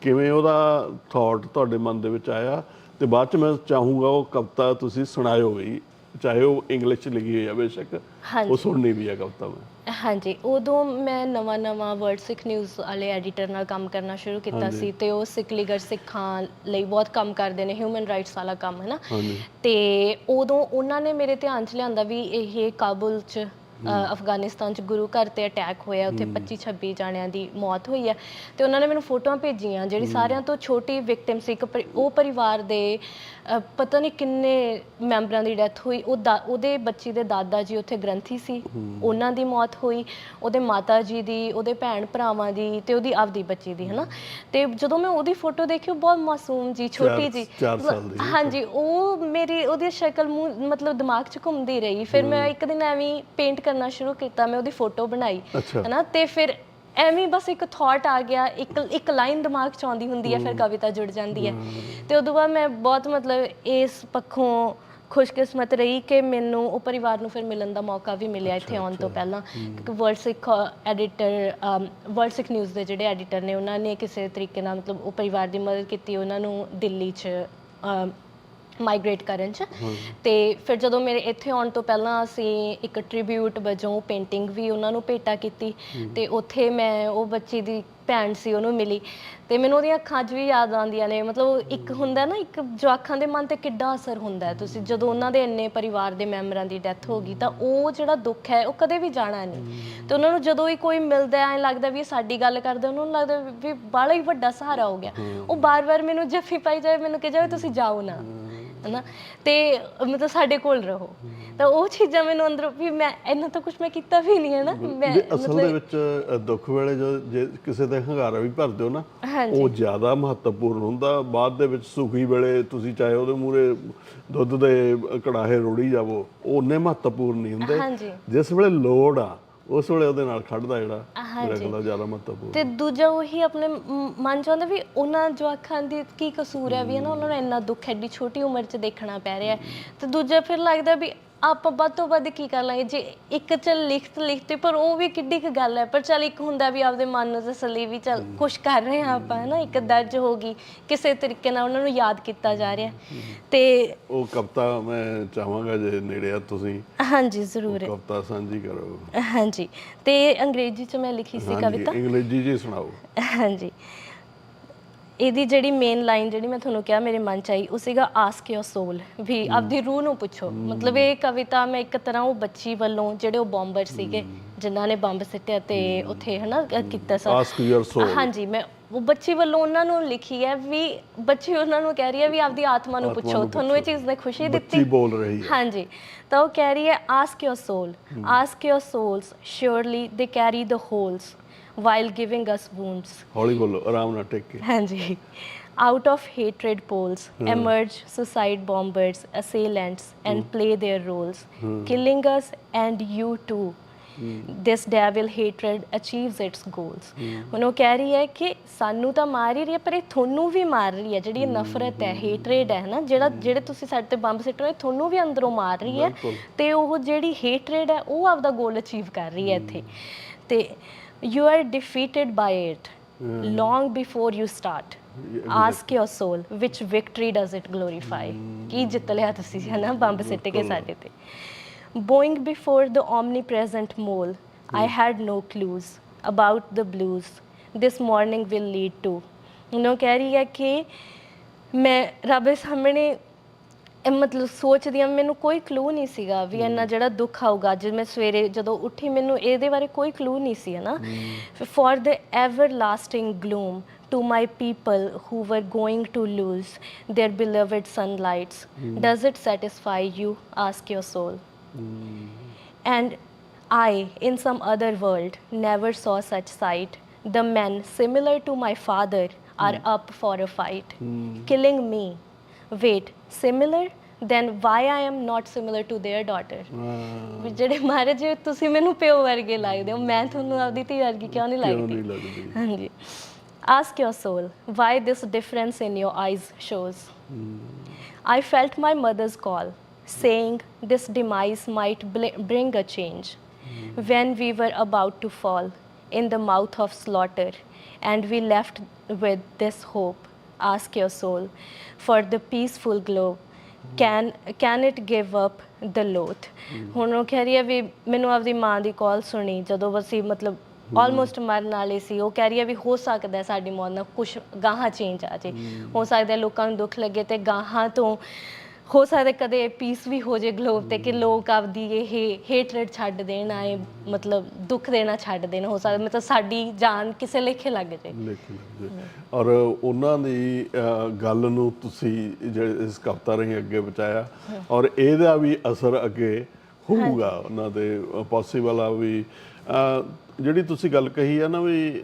ਕਿਵੇਂ ਉਹਦਾ ਥਾਟ ਤੁਹਾਡੇ ਮਨ ਦੇ ਵਿੱਚ ਆਇਆ? ਤੇ ਬਾਅਦ ਚ ਮੈਂ ਚਾਹੂੰਗਾ ਉਹ ਕਵਿਤਾ ਤੁਸੀਂ ਸੁਣਾਇਓ ਵੀ ਚਾਹੇ ਉਹ ਇੰਗਲਿਸ਼ ਚ ਲਿਖੀ ਹੋਈ ਆ ਬੇਸ਼ੱਕ ਹਾਂਜੀ। ਉਹ ਸੁਣਨੀ ਵੀ ਆ ਕਵਿਤਾ ਮੈਂ। ਹਾਂਜੀ ਉਦੋਂ ਮੈਂ ਨਵਾਂ ਨਵਾਂ ਵਰਡ ਸਿੱਖ ਨਿਊਜ਼ ਵਾਲੇ ਐਡੀਟਰ ਨਾਲ ਕੰਮ ਕਰਨਾ ਸ਼ੁਰੂ ਕੀਤਾ ਸੀ ਤੇ ਉਹ ਸਿੱਖ ਲੀਗਰ ਸਿੱਖਾਂ ਲਈ ਬਹੁਤ ਕੰਮ ਕਰਦੇ ਨੇ ਹਿਊਮਨ ਰਾਈਟਸ ਵਾਲਾ ਕੰਮ ਹੈ ਨਾ ਹਾਂਜੀ। ਤੇ ਉਦੋਂ ਉਹਨਾਂ ਨੇ ਮੇਰੇ ਧਿਆਨ 'ਚ ਲਿਆਂਦਾ ਵੀ ਇਹ ਕਾਬੁਲ 'ਚ ਅ, ਅਫਗਾਨਿਸਤਾਨ 'ਚ ਗੁਰੂ ਘਰ ਤੇ ਅਟੈਕ ਹੋਇਆ ਉੱਥੇ 25 26 ਜਾਣਿਆਂ ਦੀ ਮੌਤ ਹੋਈ ਹੈ ਤੇ ਉਹਨਾਂ ਨੇ ਮੈਨੂੰ ਫੋਟੋਆਂ ਭੇਜੀਆਂ ਜਿਹੜੀ ਸਾਰਿਆਂ ਤੋਂ ਛੋਟੀ ਵਿਕਟਿਮ ਸੀ ਇੱਕ ਪਰਿ- ਉਹ ਪਰਿਵਾਰ ਦੇ ਪਤਾ ਨਹੀਂ ਕਿੰਨੇ ਮੈਂਬਰਾਂ ਦੀ ਡੈਥ ਹੋਈ। ਉਹ ਦਾ- ਉਹਦੇ ਬੱਚੀ ਦੇ ਦਾਦਾ ਜੀ ਉੱਥੇ ਗ੍ਰੰਥੀ ਸੀ। ਉਹਨਾਂ ਦੀ ਮੌਤ ਹੋਈ। ਉਹਦੇ ਮਾਤਾ ਜੀ ਦੀ ਉਹਦੇ ਭੈਣ ਭਰਾਵਾਂ ਦੀ ਤੇ ਉਹਦੀ ਆਪਦੀ ਬੱਚੀ ਦੀ ਹਨਾ? ਤੇ ਜਦੋਂ ਮੈਂ ਉਹਦੀ ਫੋਟੋ ਦੇਖੀ ਉਹ ਬਹੁਤ ਮਾਸੂਮ ਜੀ ਛੋਟੀ ਜੀ। ਚਾਰ ਸਾਲ ਦੀ। ਹਾਂਜੀ ਉਹ ਮੇਰੀ ਉਹਦੀ ਸ਼ਕਲ ਮੂੰਹ ਮਤਲਬ ਦਿਮਾਗ 'ਚ ਘੁੰਮਦੀ ਰਹੀ। ਫਿਰ ਮੈਂ ਇੱਕ ਦਿਨ ਐਵੇਂ ਪੇਂਟ ਕਰਨਾ ਸ਼ੁਰੂ ਕੀਤਾ ਮੈਂ ਉਹਦੀ ਫੋਟੋ ਬਣਾਈ ਅੱਛਾ। ਹਨਾ? ਤੇ ਫਿਰ ਐਵੇਂ ਬਸ ਇੱਕ ਥਾਟ ਆ ਗਿਆ ਇੱਕ ਇੱਕ ਲਾਈਨ ਦਿਮਾਗ 'ਚ ਆਉਂਦੀ ਹੁੰਦੀ ਹੈ ਫਿਰ ਕਵਿਤਾ ਜੁੜ ਜਾਂਦੀ ਹੈ। ਤੇ ਉਦੋਂ ਬਾਅਦ ਮੈਂ ਬਹੁਤ ਮਤਲਬ ਇਸ ਪੱਖੋਂ ਖੁਸ਼ਕਿਸਮਤ ਰਹੀ ਕਿ ਮੈਨੂੰ ਉਹ ਪਰਿਵਾਰ ਨੂੰ ਫਿਰ ਮਿਲਣ ਦਾ ਮੌਕਾ ਵੀ ਮਿਲਿਆ ਇੱਥੇ ਆਉਣ ਤੋਂ ਪਹਿਲਾਂ। ਕਿਉਂਕਿ world Sikh editor world Sikh news ਦੇ ਜਿਹੜੇ ਐਡੀਟਰ ਨੇ ਉਹਨਾਂ ਨੇ ਕਿਸੇ ਤਰੀਕੇ ਨਾਲ ਮਤਲਬ ਉਹ ਪਰਿਵਾਰ ਦੀ ਮਦਦ ਕੀਤੀ ਉਹਨਾਂ ਨੂੰ ਦਿੱਲੀ 'ਚ ਮਾਈਗ੍ਰੇਟ ਕਰਨ ਚ। ਤੇ ਫਿਰ ਜਦੋਂ ਮੇਰੇ ਇੱਥੇ ਆਉਣ ਤੋਂ ਪਹਿਲਾਂ ਅਸੀਂ ਇੱਕ ਟ੍ਰਿਬਿਊਟ ਵਜੋਂ ਪੇਂਟਿੰਗ ਵੀ ਉਹਨਾਂ ਨੂੰ ਭੇਟਾ ਕੀਤੀ ਤੇ ਉੱਥੇ ਮੈਂ ਉਹ ਬੱਚੀ ਦੀ ਭੈਣ ਸੀ ਉਹਨੂੰ ਮਿਲੀ। ਤੇ ਮੈਨੂੰ ਉਹਦੀਆਂ ਅੱਖਾਂ 'ਚ ਵੀ ਯਾਦ ਆਉਂਦੀਆਂ ਨੇ। ਮਤਲਬ ਇੱਕ ਹੁੰਦਾ ਨਾ ਇੱਕ ਜਵਾਕਾਂ ਦੇ ਮਨ ਤੇ ਕਿੱਡਾ ਅਸਰ ਹੁੰਦਾ। ਤੁਸੀਂ ਜਦੋਂ ਉਹਨਾਂ ਦੇ ਇੰਨੇ ਪਰਿਵਾਰ ਦੇ ਮੈਂਬਰਾਂ ਦੀ ਡੈਥ ਹੋ ਗਈ ਤਾਂ ਉਹ ਜਿਹੜਾ ਦੁੱਖ ਹੈ ਉਹ ਕਦੇ ਵੀ ਜਾਣਾ ਨਹੀਂ। ਤੇ ਉਹਨਾਂ ਨੂੰ ਜਦੋਂ ਹੀ ਕੋਈ ਮਿਲਦਾ ਐ ਲੱਗਦਾ ਵੀ ਸਾਡੀ ਗੱਲ ਕਰਦਾ ਉਹਨਾਂ ਨੂੰ ਲੱਗਦਾ ਵੀ ਬਾਲਾ ਹੀ ਵੱਡਾ ਸਹਾਰਾ ਹੋ ਗਿਆ। ਉਹ ਬਾਰ-ਬਾਰ ਮੈਨੂੰ ਜੱਫੀ ਪਾਈ ਜਾਵੇ ਮੈਨੂੰ ਕਹੇ ਜਾਵੇ ਤੁਸੀਂ ਜਾਓ ਨਾ। ਹਨਾ? ਤੇ ਮਤਲਬ ਸਾਡੇ ਕੋਲ ਰਹੋ। ਤਾਂ ਉਹ ਚੀਜ਼ਾਂ ਮੈਨੂੰ ਅੰਦਰੋਂ ਵੀ ਮੈਂ ਇੰਨਾ ਤਾਂ ਕੁਝ ਮੈਂ ਕੀਤਾ ਵੀ ਨਹੀਂ ਹੈ ਨਾ ਮੈਂ ਅਸਲ ਦੇ ਵਿੱਚ ਦੁੱਖ ਵੇਲੇ ਜੋ ਜੇ ਕਿਸੇ ਦੇ ਹੰਗਾਰਾ ਵੀ ਭਰਦੇ ਹੋ ਨਾ ਉਹ ਜ਼ਿਆਦਾ ਮਹੱਤਵਪੂਰਨ ਹੁੰਦਾ। ਬਾਅਦ ਦੇ ਵਿੱਚ ਸੁਖੀ ਵੇਲੇ ਤੁਸੀਂ ਚਾਹੇ ਉਹਦੇ ਮੂਰੇ ਦੁੱਧ ਦੇ ਕੜਾਹੇ ਰੋੜੀ ਜਾਵੋ ਉਹ ਉਹਨੇ ਮਹੱਤਵਪੂਰਨ ਨਹੀਂ ਹੁੰਦੇ। ਜਿਸ ਵੇਲੇ ਲੋੜ ਆ ਉਸ ਵੇਲੇ ਉਹਦੇ ਨਾਲ ਖੜਦਾ ਜਿਹੜਾ। ਮੇਰਾ ਖਿਆਲ ਜ਼ਿਆਦਾ ਮਹੱਤਵਪੂਰਨ ਤੇ ਦੂਜਾ ਉਹੀ ਆਪਣੇ ਮ- ਮਨ ਚ ਆਉਂਦਾ ਵੀ ਉਹਨਾਂ ਜਵਾਕਾਂ ਦੀ ਕੀ ਕਸੂਰ ਹੈ ਵੀ ਹੈ ਨਾ ਉਹਨਾਂ ਨੂੰ ਇੰਨਾ ਦੁੱਖ ਐਡੀ ਛੋਟੀ ਉਮਰ ਚ ਦੇਖਣਾ ਪੈ ਰਿਹਾ ਹੈ। ਤੇ ਦੂਜਾ ਫਿਰ ਲੱਗਦਾ ਵੀ ਆਪਾਂ ਵੱਧ ਤੋਂ ਵੱਧ ਕੀ ਕਰ ਲਾਂਗੇ? ਜੇ ਇੱਕ ਚ ਲਿਖਤ ਲਿਖਤੇ ਪਰ ਉਹ ਵੀ ਕਿੱਡੀ ਕੁ ਗੱਲ ਹੈ। ਪਰ ਚੱਲ ਇੱਕ ਹੁੰਦਾ ਵੀ ਆਪਦੇ ਮਨ ਨੂੰ ਤਸੱਲੀ ਵੀ ਚੱਲ ਕੁਛ ਕਰ ਰਹੇ ਹਾਂ ਆਪਾਂ ਹੈ ਨਾ ਇੱਕ ਦਰਜ ਹੋ ਗਈ ਕਿਸੇ ਤਰੀਕੇ ਨਾਲ ਉਹਨਾਂ ਨੂੰ ਯਾਦ ਕੀਤਾ ਜਾ ਰਿਹਾ। ਤੇ ਉਹ ਕਵਿਤਾ ਮੈਂ ਚਾਹਾਂਗਾ ਜੇ ਨੇੜੇ ਆ ਤੁਸੀਂ। ਹਾਂਜੀ ਜ਼ਰੂਰ। ਕਵਿਤਾ ਸਾਂਝੀ ਕਰੋ। ਹਾਂਜੀ। ਤੇ ਅੰਗਰੇਜ਼ੀ ਚ ਮੈਂ ਲਿਖੀ ਸੀ ਹਾਂਜੀ ਕਵਿਤਾ। ਅੰਗਰੇਜ਼ੀ ਜੀ ਸੁਣਾਓ। ਹਾਂਜੀ। ਇਹਦੀ ਜਿਹੜੀ ਮੇਨ ਲਾਈਨ ਜਿਹੜੀ ਮੈਂ ਤੁਹਾਨੂੰ ਕਿਹਾ ਮੇਰੇ ਮਨ ਚ ਆਈ ਉਹ ਸੀਗਾ ਆਸਕ ਯੋਰ ਸੋਲ ਵੀ ਆਪਦੀ ਰੂਹ ਨੂੰ ਪੁੱਛੋ। ਮਤਲਬ ਇਹ ਕਵਿਤਾ ਮੈਂ ਇੱਕ ਤਰ੍ਹਾਂ ਉਹ ਬੱਚੀ ਵੱਲੋਂ ਜਿਹੜੇ ਉਹ ਬੰਬਰ ਸੀਗੇ ਜਿਨ੍ਹਾਂ ਨੇ ਬੰਬ ਸਿੱਟਿਆ ਤੇ ਉੱਥੇ ਹਨਾ ਕੀਤਾ ਸੀ। ਆਸਕ ਯੂਰ ਸੋਲ ਹਾਂਜੀ ਮੈਂ ਉਹ ਬੱਚੀ ਵੱਲੋਂ ਉਹਨਾਂ ਨੂੰ ਲਿਖੀ ਹੈ ਵੀ ਬੱਚੀ ਉਹਨਾਂ ਨੂੰ ਕਹਿ ਰਹੀ ਹੈ ਵੀ ਆਪਦੀ ਆਤਮਾ ਨੂੰ ਪੁੱਛੋ। ਤੁਹਾਨੂੰ ਇਹ ਚੀਜ਼ ਨੇ ਖੁਸ਼ੀ ਦਿੱਤੀ? ਬੱਚੀ ਬੋਲ ਰਹੀ ਹੈ। ਹਾਂਜੀ। ਤਾਂ ਉਹ ਕਹਿ ਰਹੀ ਹੈ ask your soul ask your souls surely they carry the holes while giving us wounds ਹੌਲੀ ਬੋਲੋ ਆਰਾਮ ਨਾਲ ਟਿਕ ਕੇ ਹਾਂਜੀ out of hatred poles emerge suicide bombers assailants and play their roles killing us and you too this devil hatred achieves its goals ਹੁਣ ਉਹ ਕਹਿ ਰਹੀ ਹੈ ਕਿ ਸਾਨੂੰ ਤਾਂ ਮਾਰ ਹੀ ਰਹੀ ਹੈ ਪਰ ਇਹ ਤੁਹਾਨੂੰ ਵੀ ਮਾਰ ਰਹੀ ਹੈ ਜਿਹੜੀ ਨਫ਼ਰਤ ਹੈ ਹੇਟਰੇਡ ਹੈ ਨਾ ਜਿਹੜਾ ਜਿਹੜੇ ਤੁਸੀਂ ਸਾਡੇ ਤੇ ਬੰਬ ਸਿੱਟ ਰਹੇ ਹੋ ਤੁਹਾਨੂੰ ਵੀ ਅੰਦਰੋਂ ਮਾਰ ਰਹੀ ਹੈ ਤੇ ਉਹ ਜਿਹੜੀ ਹੇਟਰੇਡ ਹੈ ਉਹ ਆਪਦਾ ਗੋਲ ਅਚੀਵ ਕਰ ਰਹੀ ਹੈ ਇੱਥੇ ਤੇ you are defeated by it long before you start ask your soul which victory does it glorify ਕੀ ਜਿੱਤ ਲਿਆ ਤੁਸੀਂ ਹੈ ਨਾ ਬੰਬ ਸਿੱਟ ਕੇ ਸਾਡੇ ਤੇ bowing before the omnipresent mole i had no clues about the blues this morning will lead to ਉਹ ਕਹਿ ਰਹੀ ਹੈ ਕਿ ਮੈਂ ਰੱਬ ਦੇ ਸਾਹਮਣੇ ਇਹ ਮਤਲਬ ਸੋਚਦੀ ਹਾਂ ਮੈਨੂੰ ਕੋਈ ਕਲੂ ਨਹੀਂ ਸੀਗਾ ਵੀ ਇੰਨਾ ਜਿਹੜਾ ਦੁੱਖ ਆਊਗਾ ਜਦ ਮੈਂ ਸਵੇਰੇ ਜਦੋਂ ਉੱਠੀ ਮੈਨੂੰ ਇਹਦੇ ਬਾਰੇ ਕੋਈ ਕਲੂ ਨਹੀਂ to my people who were going to lose their beloved sunlights does it satisfy you? Ask your soul. and i in some other world never saw such sight. The men similar to my father are up for a fight. killing me. Wait, similar? Then why I am not similar to their daughter? ਵੀ ਜਿਹੜੇ ਮਹਾਰਾਜ ਤੁਸੀਂ ਮੈਨੂੰ ਪਿਓ ਵਰਗੇ ਲੱਗਦੇ ਹੋ ਮੈਂ ਤੁਹਾਨੂੰ ਆਪਦੀ ਧੀ ਵਰਗੀ ਕਿਉਂ ਨਹੀਂ ਕਿਉਂ ਲੱਗਦੀ ਨਹੀਂ ਲੱਗਦੀ ਹਾਂਜੀ ask your soul why this difference in your eyes shows i felt my mother's call saying this demise might bl- bring a change when we were about to fall in the mouth of slaughter and we left with this hope ask your soul for the peaceful glow. Can can it give up the loath? ਹੁਣ ਉਹ ਕਹਿ ਰਹੀ ਹੈ ਵੀ ਮੈਨੂੰ ਆਪਦੀ ਮਾਂ ਦੀ ਕਾਲ ਸੁਣੀ ਜਦੋਂ ਅਸੀਂ ਮਤਲਬ ਆਲਮੋਸਟ ਮਰਨ ਵਾਲੇ ਸੀ ਉਹ ਕਹਿ ਰਹੀ ਹੈ ਵੀ ਹੋ ਸਕਦਾ ਹੈ ਸਾਡੀ ਮੌਤ ਨਾਲ ਕੁਝ ਗਾਹਾਂ ਚੇਂਜ ਆ ਜੇ। ਹੋ ਸਕਦਾ ਹੈ ਲੋਕਾਂ ਨੂੰ ਦੁੱਖ ਲੱਗੇ ਤੇ ਗਾਹਾਂ ਤੋਂ ਹੋ ਸਕਦਾ ਕਦੇ ਪੀਸ ਵੀ ਹੋ ਜੇ ਗਲੋਬ ਤੇ ਕਿ ਲੋਕ ਆਪਦੀ ਇਹ ਹੇਟਰੇਟ ਛੱਡ ਦੇਣ ਆਏ ਮਤਲਬ ਦੁੱਖ ਦੇਣਾ ਛੱਡ ਦੇਣ ਹੋ ਸਕਦਾ ਮਤਲਬ ਸਾਡੀ ਜਾਨ ਕਿਸੇ ਲੇਖੇ ਲੱਗ ਜੇ। ਔਰ ਉਹਨਾਂ ਦੀ ਗੱਲ ਨੂੰ ਤੁਸੀਂ ਜਿਹੜੇ ਇਸ ਕਵਿਤਾ ਰਾਹੀਂ ਅੱਗੇ ਪਹੁੰਚਾਇਆ ਔਰ ਇਹਦਾ ਵੀ ਅਸਰ ਅੱਗੇ ਹੋਊਗਾ ਉਹਨਾਂ ਦੇ ਪੋਸੀਬਲ ਆ ਵੀ ਜਿਹੜੀ ਤੁਸੀਂ ਗੱਲ ਕਹੀ ਆ ਨਾ ਵੀ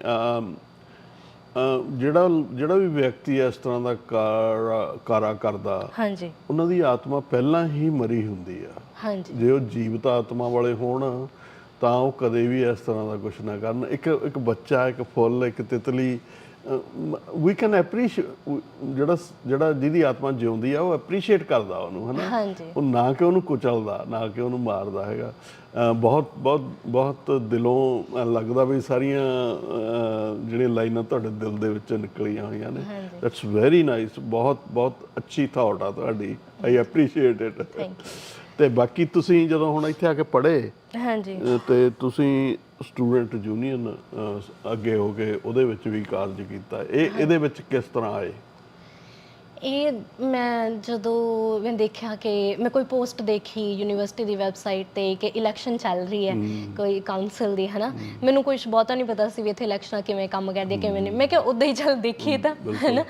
ਜਿਹੜਾ ਜਿਹੜਾ ਵੀ ਵਿਅਕਤੀ ਇਸ ਤਰ੍ਹਾਂ ਦਾ ਕਾਰਾ ਕਾਰਾ ਕਰਦਾ ਹਾਂਜੀ। ਉਹਨਾਂ ਦੀ ਆਤਮਾ ਪਹਿਲਾਂ ਹੀ ਮਰੀ ਹੁੰਦੀ ਆ। ਹਾਂਜੀ। ਜੇ ਉਹ ਜੀਵਤ ਆਤਮਾ ਵਾਲੇ ਹੋਣ ਤਾਂ ਉਹ ਕਦੇ ਵੀ ਇਸ ਤਰ੍ਹਾਂ ਦਾ ਕੁਝ ਨਾ ਕਰਨ। ਇੱਕ ਇੱਕ ਬੱਚਾ ਇੱਕ ਫੁੱਲ ਇੱਕ ਤਿਤਲੀ ਵੀ ਕੈਨ ਐਪਰੀਸ਼ੀਏਟ ਜਿਹੜਾ ਜਿਹੜਾ ਜਿਹਦੀ ਆਤਮਾ ਜਿਉਂਦੀ ਆ ਉਹ ਐਪਰੀਸ਼ੀਏਟ ਕਰਦਾ ਉਹਨੂੰ ਹਨਾ? ਉਹ ਨਾ ਕਿ ਉਹਨੂੰ ਕੁਚਲਦਾ ਨਾ ਕਿ ਉਹਨੂੰ ਮਾਰਦਾ ਹੈਗਾ। ਬਹੁਤ ਬਹੁਤ ਬਹੁਤ ਦਿਲੋਂ ਲੱਗਦਾ ਵੀ ਸਾਰੀਆਂ ਅਹ ਜਿਹੜੀਆਂ ਲਾਈਨਾਂ ਤੁਹਾਡੇ ਦਿਲ ਦੇ ਵਿੱਚੋਂ ਨਿਕਲੀਆਂ ਹੋਈਆਂ ਨੇ। ਦੈਟਸ ਵੈਰੀ ਨਾਈਸ ਬਹੁਤ ਬਹੁਤ ਅੱਛੀ ਥਾਟ ਆ ਤੁਹਾਡੀ। ਆਈ ਐਪਰੀਸ਼ੀਏਟ ਇਟ ਥੈਂਕ ਤੇ ਬਾਕੀ ਤੁਸੀਂ ਜਦੋਂ ਹੁਣ ਇੱਥੇ ਆ ਕੇ ਪੜ੍ਹੇ ਹਾਂਜੀ। ਤੇ ਤੁਸੀਂ ਸਟੂਡੈਂਟ ਯੂਨੀਅਨ ਅੱਗੇ ਹੋ ਕੇ ਉਹਦੇ ਵਿੱਚ ਵੀ ਕਾਰਜ ਕੀਤਾ। ਇਹ ਇਹਦੇ ਵਿੱਚ ਕਿਸ ਤਰ੍ਹਾਂ ਆਏ? ਇਹ ਮੈਂ ਜਦੋਂ ਮੈਂ ਦੇਖਿਆ ਕਿ ਮੈਂ ਕੋਈ ਪੋਸਟ ਦੇਖੀ ਯੂਨੀਵਰਸਿਟੀ ਦੀ ਵੈਬਸਾਈਟ ਤੇ ਕਿ ਇਲੈਕਸ਼ਨ ਚੱਲ ਰਹੀ ਹੈ ਕੋਈ ਕਾਉਂਸਲ ਦੀ ਹਨਾ? ਮੈਨੂੰ ਕੁਝ ਬਹੁਤਾ ਨਹੀਂ ਪਤਾ ਸੀ ਵੀ ਇੱਥੇ ਇਲੈਕਸ਼ਨਾਂ ਕਿਵੇਂ ਕੰਮ ਕਰਦੀ ਹੈ ਕਿਵੇਂ ਨਹੀਂ। ਮੈਂ ਕਿਹਾ ਉਦਾਂ ਹੀ ਚੱਲ ਦੇਖੀ ਤਾਂ ਹਨਾ?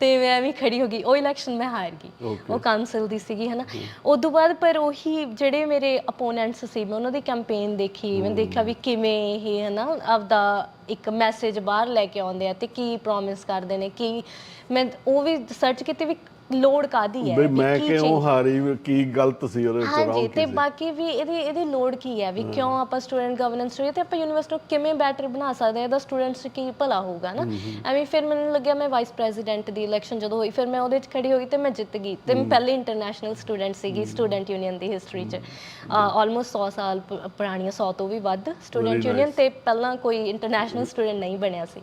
ਤੇ ਮੈਂ ਐਵੇਂ ਖੜੀ ਹੋ ਗਈ। ਉਹ ਇਲੈਕਸ਼ਨ ਮੈਂ ਹਾਰ ਗਈ. ਉਹ ਕਾਉਂਸਲ ਦੀ ਸੀਗੀ ਹਨਾ? ਉਸ ਤੋਂ ਬਾਅਦ ਪਰ ਉਹੀ ਜਿਹੜੇ ਮੇਰੇ ਅਪੋਨੈਂਟਸ ਸੀ ਮੈਂ ਉਹਨਾਂ ਦੀ ਕੈਂਪੇਨ ਦੇਖੀ ਮੈਂ ਦੇਖਿਆ ਵੀ ਕਿਵੇਂ ਇਹ ਹਨਾ? ਆਪਦਾ ਇੱਕ ਮੈਸੇਜ ਬਾਹਰ ਲੈ ਕੇ ਆਉਂਦੇ ਆ ਤੇ ਕੀ ਪ੍ਰੋਮਿਸ ਕਰਦੇ ਨੇ, ਕੀ ਮੈਂ ਉਹ ਵੀ ਸਰਚ ਕੀਤੀ ਵੀ ਲੋੜ ਕਾਦੀ ਹੈ ਬਈ ਮੈਂ ਕਿਉਂ ਹਾਰੀ ਕੀ ਗਲਤ ਸੀ ਉਹਦੇ ਵਿੱਚ ਹਾਂਜੀ ਤੇ? ਬਾਕੀ ਵੀ ਇਹਦੀ ਇਹਦੀ ਲੋੜ ਕੀ ਹੈ ਵੀ ਕਿਉਂ ਆਪਾਂ ਸਟੂਡੈਂਟ ਗਵਰਨੈਂਸ ਹੋਈ ਤੇ ਆਪਾਂ ਯੂਨੀਵਰਸਿਟੀ ਨੂੰ ਕਿਵੇਂ ਬੈਟਰ ਬਣਾ ਸਕਦੇ ਆ ਇਹਦਾ ਸਟੂਡੈਂਟਸ ਕੀ ਭਲਾ ਹੋਊਗਾ ਨਾ? ਐਵੇਂ ਫਿਰ ਮੈਨੂੰ ਲੱਗਿਆ ਮੈਂ ਵਾਈਸ ਪ੍ਰੈਜ਼ੀਡੈਂਟ ਦੀ ਇਲੈਕਸ਼ਨ ਜਦੋਂ ਹੋਈ ਫਿਰ ਮੈਂ ਉਹਦੇ 'ਚ ਖੜੀ ਹੋਈ ਤੇ ਮੈਂ ਜਿੱਤ ਗਈ। ਤੇ ਮੈਂ ਪਹਿਲੀ ਇੰਟਰਨੈਸ਼ਨਲ ਸਟੂਡੈਂਟ ਸੀਗੀ ਸਟੂਡੈਂਟ ਯੂਨੀਅਨ ਦੀ ਹਿਸਟਰੀ 'ਚ। ਆਲਮੋਸਟ 100 ਸਾਲ ਪ- ਪੁਰਾਣੀਆਂ 100 ਤੋਂ ਵੀ ਵੱਧ ਸਟੂਡੈਂਟ ਯੂਨੀਅਨ ਤੇ ਪਹਿਲਾਂ ਕੋਈ ਇੰਟਰਨੈਸ਼ਨਲ ਸਟੂਡੈਂਟ ਨਹੀਂ ਬਣਿਆ ਸੀ।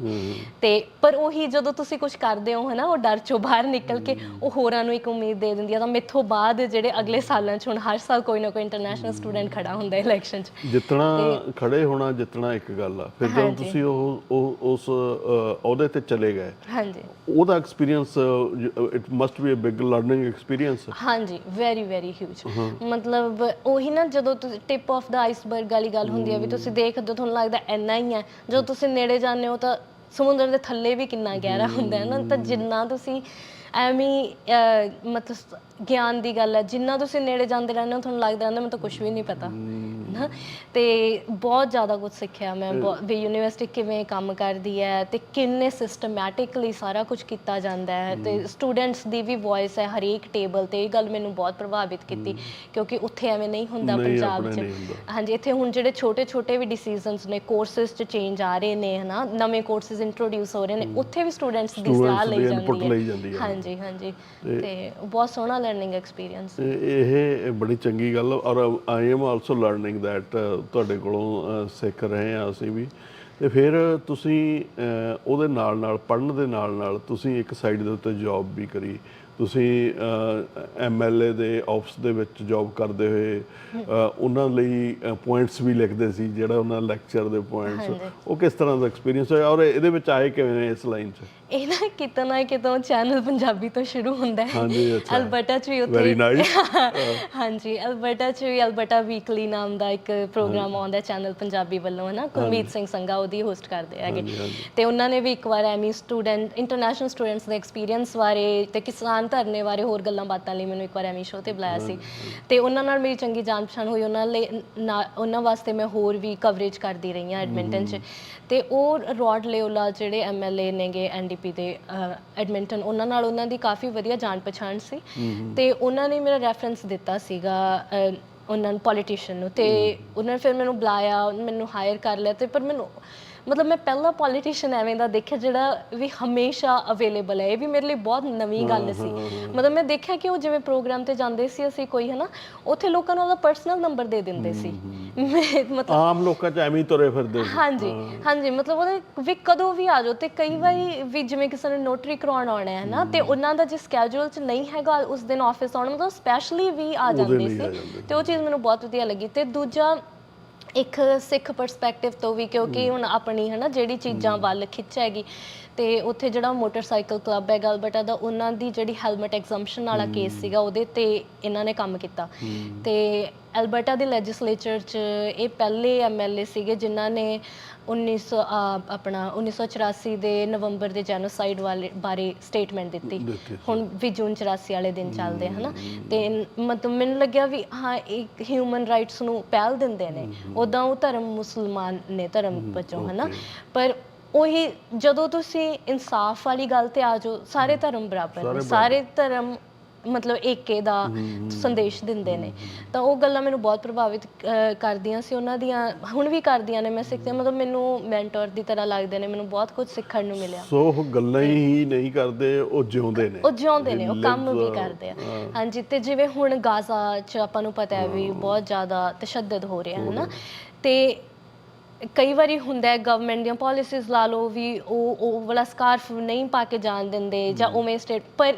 ਤੇ ਪਰ ਉਹੀ ਜਦੋਂ ਤੁਸੀਂ ਕੁਝ ਕਰਦੇ ਹੋ ਹਨਾ ਉਹ ਡਰ ਚੋਂ ਬਾਹਰ ਨਿਕਲ ਕੇ ਉਹ ਹੋਰਾਂ ਨੂੰ ਇੱਕ ਉਮੀਦ ਦੇ ਦਿੰਦੀ ਆ ਤਾਂ ਮੇਥੋਂ ਬਾਅਦ ਜਿਹੜੇ ਅਗਲੇ ਸਾਲਾਂ 'ਚ ਹੁਣ ਹਰ ਸਾਲ ਕੋਈ ਨਾ ਕੋਈ ਇੰਟਰਨੈਸ਼ਨਲ ਸਟੂਡੈਂਟ ਖੜਾ ਹੁੰਦਾ ਇਲੈਕਸ਼ਨ 'ਚ। ਜਿੱਤਣਾ ਖੜੇ ਹੋਣਾ ਜਿੱਤਣਾ ਇੱਕ ਗੱਲ ਆ। ਫਿਰ ਜਦੋਂ। ਤੁਸੀਂ ਉਹ ਉਸ ਅਹ, ਅਹੁਦੇ ਤੇ ਚਲੇ ਗਏ ਹਾਂਜੀ। ਉਹਦਾ experience it must be a big learning experience ਹਾਂਜੀ ਵੈਰੀ ਵੈਰੀ ਹਿਊਜ ਮਤਲਬ ਉਹੀ ਨਾ ਜਦੋਂ ਤੁਸੀਂ ਟਿਪ ਆਫ ਦਾ ਆਈਸਬਰਗ ਵਾਲੀ ਗੱਲ ਹੁੰਦੀ ਹੈ ਵੀ ਤੁਸੀਂ ਦੇਖਦੇ ਹੋ ਤੁਹਾਨੂੰ ਲੱਗਦਾ ਇੰਨਾ ਹੀ ਹੈ ਜਦੋਂ ਤੁਸੀਂ ਨੇੜੇ ਜਾਂਦੇ ਹੋ ਤਾਂ ਸਮੁੰਦਰ ਦੇ ਥੱਲੇ ਵੀ ਕਿੰਨਾ ਗਹਿਰਾ ਹੁੰਦਾ ਹੈ ਨਾ ਤਾਂ ਜਿੰਨਾ ਤੁਸੀਂ ਐਵੇਂ ਹੀ, ਅਹ, ਮਤਲਬ ਗਿਆਨ ਦੀ ਗੱਲ ਹੈ। ਜਿੰਨਾ ਤੁਸੀਂ ਨੇੜੇ ਜਾਂਦੇ ਰਹਿੰਦੇ ਹੋ ਤੁਹਾਨੂੰ ਲੱਗਦਾ ਰਹਿੰਦਾ ਮੈਨੂੰ ਤਾਂ ਕੁਝ ਵੀ ਨਹੀਂ ਪਤਾ। ਨਾ ਤੇ ਬਹੁਤ ਜ਼ਿਆਦਾ ਕੁਝ ਸਿੱਖਿਆ ਮੈਂ ਬਹੁਤ- ਵੀ ਯੂਨੀਵਰਸਿਟੀ ਕਿਵੇਂ ਕੰਮ ਕਰਦੀ ਹੈ ਤੇ ਕਿੰਨੇ ਸਿਸਟਮੈਟਿਕਲੀ ਸਾਰਾ ਕੁਝ ਕੀਤਾ ਜਾਂਦਾ ਹੈ। ਤੇ ਸਟੂਡੈਂਟਸ ਦੀ ਵੀ ਵੌਇਸ ਹੈ ਹਰੇਕ ਟੇਬਲ ਤੇ ਇਹ ਗੱਲ ਮੈਨੂੰ ਬਹੁਤ ਪ੍ਰਭਾਵਿਤ ਕੀਤੀ ਕਿਉਂਕਿ ਉੱਥੇ ਐਵੇਂ ਨਹੀਂ ਹੁੰਦਾ ਨਹੀਂ, ਪੰਜਾਬ ਆਪਣੇ 'ਚ। ਨਹੀਂ ਹੁੰਦਾ। ਹਾਂਜੀ ਇੱਥੇ ਹੁਣ ਜਿਹੜੇ ਛੋਟੇ ਛੋਟੇ ਵੀ ਡਿਸੀਜਨਸ ਨੇ ਕੋਰਸਸ 'ਚ ਚੇਂਜ ਆ ਰਹੇ ਨੇ ਹਨਾ? ਨਵੇਂ ਕੋਰਸਸ ਇੰਟਰੋਡਿਊਸ ਹੋ ਰਹੇ ਨੇ ਉੱਥੇ ਵੀ ਸਟੂਡੈਂਟਸ ਦੀ ਸਲਾਹ Students ਲਈ ਦੀ input ਜਾਂਦੀ ਲਈ ਜਾਂਦੀ ਹੈ ਹੈ। ਹਾਂਜੀ। ਹਾਂਜੀ ਤੇ ਬਹੁਤ ਸੋਹਣਾ ਲਰਨਿੰਗ ਐਕਸਪੀਰੀਅੰਸ ਇਹ ਬੜੀ ਚੰਗੀ ਗੱਲ ਔਰ I am also learning that ਤੁਹਾਡੇ ਕੋਲੋਂ ਸਿੱਖ ਰਹੇ ਆ ਅਸੀਂ ਵੀ। ਤੇ ਫਿਰ ਤੁਸੀਂ ਉਹਦੇ ਨਾਲ ਨਾਲ ਪੜਨ ਦੇ ਨਾਲ ਨਾਲ ਤੁਸੀਂ ਇੱਕ ਸਾਈਡ ਦੇ ਉੱਤੇ ਜੌਬ ਵੀ ਕਰੀ। ਤੁਸੀਂ ਐਮਐਲਏ ਦੇ ਆਫਿਸ ਦੇ ਵਿੱਚ ਜੌਬ ਕਰਦੇ ਹੋਏ ਉਹਨਾਂ ਲਈ ਪੁਆਇੰਟਸ ਵੀ ਲਿਖਦੇ ਸੀ ਜਿਹੜਾ ਉਹਨਾਂ ਲੈਕਚਰ ਦੇ ਪੁਆਇੰਟਸ। ਉਹ ਕਿਸ ਤਰ੍ਹਾਂ ਦਾ ਐਕਸਪੀਰੀਅੰਸ ਹੋਇਆ ਔਰ ਇਹਦੇ ਵਿੱਚ ਆਏ ਕਿਵੇਂ ਨੇ ਇਸ ਲਾਈਨ 'ਚ ਇਹ ਨਾ ਕਿਤੇ ਚੈਨਲ ਪੰਜਾਬੀ ਤੋਂ ਸ਼ੁਰੂ ਹੁੰਦਾ ਹੈ ਹਾਂਜੀ, ਅੱਛਾ। ਅਲਬਰਟਾ ਚ ਵੀ ਉੱਥੇ Very nice. ਹਾਂਜੀ ਅਲਬਰਟਾ ਚ ਵੀ ਅਲਬਰਟਾ ਵੀਕਲੀ ਨਾਮ ਦਾ ਇੱਕ ਪ੍ਰੋਗਰਾਮ ਆਉਂਦਾ ਚੈਨਲ ਪੰਜਾਬੀ ਵੱਲੋਂ ਹੈ ਨਾ ਕੁਲਮੀਤ ਸਿੰਘ ਸੰਘਾ ਉਹਦੀ ਹੋਸਟ ਕਰਦੇ ਹੈਗੇ। ਤੇ ਉਹਨਾਂ ਨੇ ਵੀ ਇੱਕ ਵਾਰ ਐਮੀ ਸਟੂਡੈਂਟ ਇੰਟਰਨੈਸ਼ਨਲ ਸਟੂਡੈਂਟਸ ਦੇ ਐਕਸਪੀਰੀਅੰਸ ਬਾਰੇ ਤੇ ਕਿਸਾਨ ਧਰਨੇ ਬਾਰੇ ਹੋਰ ਗੱਲਾਂ ਬਾਤਾਂ ਲਈ ਮੈਨੂੰ ਇੱਕ ਵਾਰ ਐਮੀ ਸ਼ੋਅ ਤੇ ਬੁਲਾਇਆ ਸੀ। ਤੇ ਉਹਨਾਂ ਨਾਲ ਮੇਰੀ ਚੰਗੀ ਜਾਣ ਪਛਾਣ ਹੋਈ। ਉਹਨਾਂ ਲਈ ਨਾ- ਉਹਨਾਂ ਵਾਸਤੇ ਮੈਂ ਹੋਰ ਵੀ ਕਵਰੇਜ ਕਰਦੀ ਰਹੀ ਹਾਂ ਐਡਮਿੰਟਨ ਚ। ਤੇ ਉਹ ਰੋਡ ਲਿਓਲਾ ਜਿਹੜੇ ਐਮਐਲਏ ਨੇਗੇ ਐਨਡੀਪੀ ਦੇ ਐਡਮਿੰਟਨ ਉਹਨਾਂ ਨਾਲ ਉਹਨਾਂ ਦੀ ਕਾਫੀ ਵਧੀਆ ਜਾਣ ਪਛਾਣ ਸੀ। ਤੇ ਉਹਨਾਂ ਨੇ ਮੇਰਾ ਰੈਫਰੈਂਸ ਦਿੱਤਾ ਸੀਗਾ ਅਹ, ਉਹਨਾਂ ਨੂੰ ਪੋਲੀਟੀਸ਼ੀਅਨ ਨੂੰ ਤੇ ਉਹਨਾਂ ਨੇ ਫਿਰ ਮੈਨੂੰ ਬੁਲਾਇਆ ਮੈਨੂੰ ਹਾਇਰ ਕਰ ਲਿਆ ਤੇ ਪਰ ਮੈਨੂੰ ਮਤਲਬ ਮੈਂ ਪਹਿਲਾ ਪੋਲੀਟੀਸ਼ੀਅਨ ਐਵੇਂ ਦਾ ਦੇਖਿਆ ਜਿਹੜਾ ਵੀ ਹਮੇਸ਼ਾ ਅਵੇਲੇਬਲ ਹੈ ਇਹ ਵੀ ਮੇਰੇ ਲਈ ਬਹੁਤ ਨਵੀਂ ਗੱਲ ਸੀ। ਮਤਲਬ ਮੈਂ ਦੇਖਿਆ ਕਿ ਉਹ ਜਿਵੇਂ ਪ੍ਰੋਗਰਾਮ ਤੇ ਜਾਂਦੇ ਸੀ ਅਸੀਂ ਕੋਈ ਹਨਾ ਉੱਥੇ ਲੋਕਾਂ ਨੂੰ ਉਹਦਾ ਪਰਸਨਲ ਨੰਬਰ ਦੇ ਦਿੰਦੇ ਸੀ। ਮੈਂ ਮਤਲਬ ਆਮ ਲੋਕਾਂ 'ਚ ਐਵੇਂ ਹੀ ਤੁਰੇ ਫਿਰਦੇ ਸੀ। ਹਾਂਜੀ ਹਾਂਜੀ ਮਤਲਬ ਉਹਦੇ ਵੀ ਕਦੋਂ ਵੀ ਆ ਜਾਓ ਤੇ ਕਈ ਵਾਰੀ ਵੀ ਜਿਵੇਂ ਕਿਸੇ ਨੇ ਨੋਟਰੀ ਕਰਾਉਣ ਆਉਣਾ ਹੈ ਨਾ ਤੇ ਉਹਨਾਂ ਦਾ ਜੇ ਸਕੇਜੂਲ ਚ ਨਹੀਂ ਹੈਗਾ ਉਸ ਦਿਨ ਆਫਿਸ ਆਉਣਾ ਮਤਲਬ ਸਪੈਸ਼ਲੀ ਵੀ ਆ ਜਾਂਦੇ ਲਈ ਆ ਸੀ ਜਾਂਦੇ। ਤੇ ਉਹ ਚੀਜ਼ ਮੈਨੂੰ ਬਹੁਤ ਵਧੀਆ ਲੱਗੀ ਤੇ ਦੂਜਾ ਇੱਕ ਸਿੱਖ ਪਰਸਪੈਕਟਿਵ ਤੋਂ ਵੀ ਕਿਉਂਕਿ ਹੁਣ ਆਪਣੀ ਹਨਾ ਜਿਹੜੀ ਚੀਜ਼ਾਂ ਵੱਲ ਖਿੱਚ ਹੈਗੀ ਤੇ ਉੱਥੇ ਜਿਹੜਾ ਮੋਟਰਸਾਈਕਲ ਕਲੱਬ ਹੈ ਗਲਬਟਾ ਦਾ ਉਹਨਾਂ ਦੀ ਜਿਹੜੀ ਹੈਲਮਟ ਐਗਜ਼ੰਪਸ਼ਨ ਵਾਲਾ ਕੇਸ ਸੀਗਾ ਉਹਦੇ ਤੇ ਇਹਨਾਂ ਨੇ ਕੰਮ ਕੀਤਾ। ਤੇ ਐਲਬਰਟਾ ਦੇ ਲੈਜਿਸਲੇਚਰ 'ਚ ਇਹ ਪਹਿਲੇ ਐਮਐਲਏ ਸੀਗੇ ਜਿਨ੍ਹਾਂ ਨੇ 1900 ਆ, ਆਪਣਾ 1984 ਦੇ ਨਵੰਬਰ ਦੇ ਜੈਨੋਸਾਈਡ ਵਾਲੇ ਬਾਰੇ ਸਟੇਟਮੈਂਟ ਦਿੱਤੀ। ਹੁਣ ਵੀ ਜੂਨ 84 ਵਾਲੇ ਦਿਨ ਚੱਲਦੇ ਹਨਾ? ਤੇ ਮਤਲਬ ਮੈਨੂੰ ਲੱਗਿਆ ਵੀ ਹਾਂ ਇੱਕ ਹਿਊਮਨ ਰਾਈਟਸ ਨੂੰ ਪਹਿਲ ਦਿੰਦੇ ਨੇ। ਉਦਾਂ ਉਹ ਧਰਮ ਮੁਸਲਮਾਨ ਨੇ ਧਰਮ ਵਜੋਂ ਹਨਾ? ਪਰ ਉਹੀ ਜਦੋਂ ਤੁਸੀਂ ਇਨਸਾਫ ਵਾਲੀ ਗੱਲ ਤੇ ਆ ਜਾਓ ਸਾਰੇ ਧਰਮ ਬਰਾਬਰ ਨੇ। ਸਾਰੇ ਧਰਮ ਮਤਲਬ ਏਕੇ ਦਾ ਸੰਦੇਸ਼ ਦਿੰਦੇ ਨੇ। ਤਾਂ ਉਹ ਗੱਲਾਂ ਮੈਨੂੰ ਬਹੁਤ ਪ੍ਰਭਾਵਿਤ ਕਰਦੀਆਂ ਸੀ ਉਹਨਾਂ ਦੀਆਂ। ਹੁਣ ਵੀ ਕਰਦੀਆਂ ਨੇ ਮੈਂ ਸਿੱਖਦੀ ਮਤਲਬ ਮੈਨੂੰ ਮੈਂਟਰ ਦੀ ਤਰ੍ਹਾਂ ਲੱਗਦੇ ਨੇ। ਮੈਨੂੰ ਬਹੁਤ ਕੁਝ ਸਿੱਖਣ ਨੂੰ ਮਿਲਿਆ। ਸੋ ਉਹ ਗੱਲਾਂ ਹੀ ਨਹੀਂ ਕਰਦੇ ਉਹ ਜਿਉਂਦੇ ਨੇ। ਉਹ ਜਿਉਂਦੇ ਨੇ ਉਹ ਕੰਮ ਵੀ ਕਰਦੇ ਆ। ਹਾਂਜੀ ਤੇ ਜਿਵੇਂ ਹੁਣ ਗਾਜ਼ਾ 'ਚ ਆਪਾਂ ਨੂੰ ਪਤਾ ਹੈ ਵੀ ਬਹੁਤ ਜ਼ਿਆਦਾ ਤਸ਼ੱਦਦ ਹੋ ਰਿਹਾ ਹੈ ਨਾ। ਤੇ ਕਈ ਵਾਰੀ ਹੁੰਦਾ ਹੈ ਗਵਰਨਮੈਂਟ ਦੀਆਂ ਪਾਲਿਸੀਜ਼ ਲਾ ਲਓ ਵੀ ਉਹ ਉਹ ਵਾਲਾ ਸਕਾਰਫ ਨਹੀਂ ਪਾ ਕੇ ਜਾਣ ਦਿੰਦੇ ਜਾਂ ਉਵੇਂ ਸਟੇਟ ਪਰ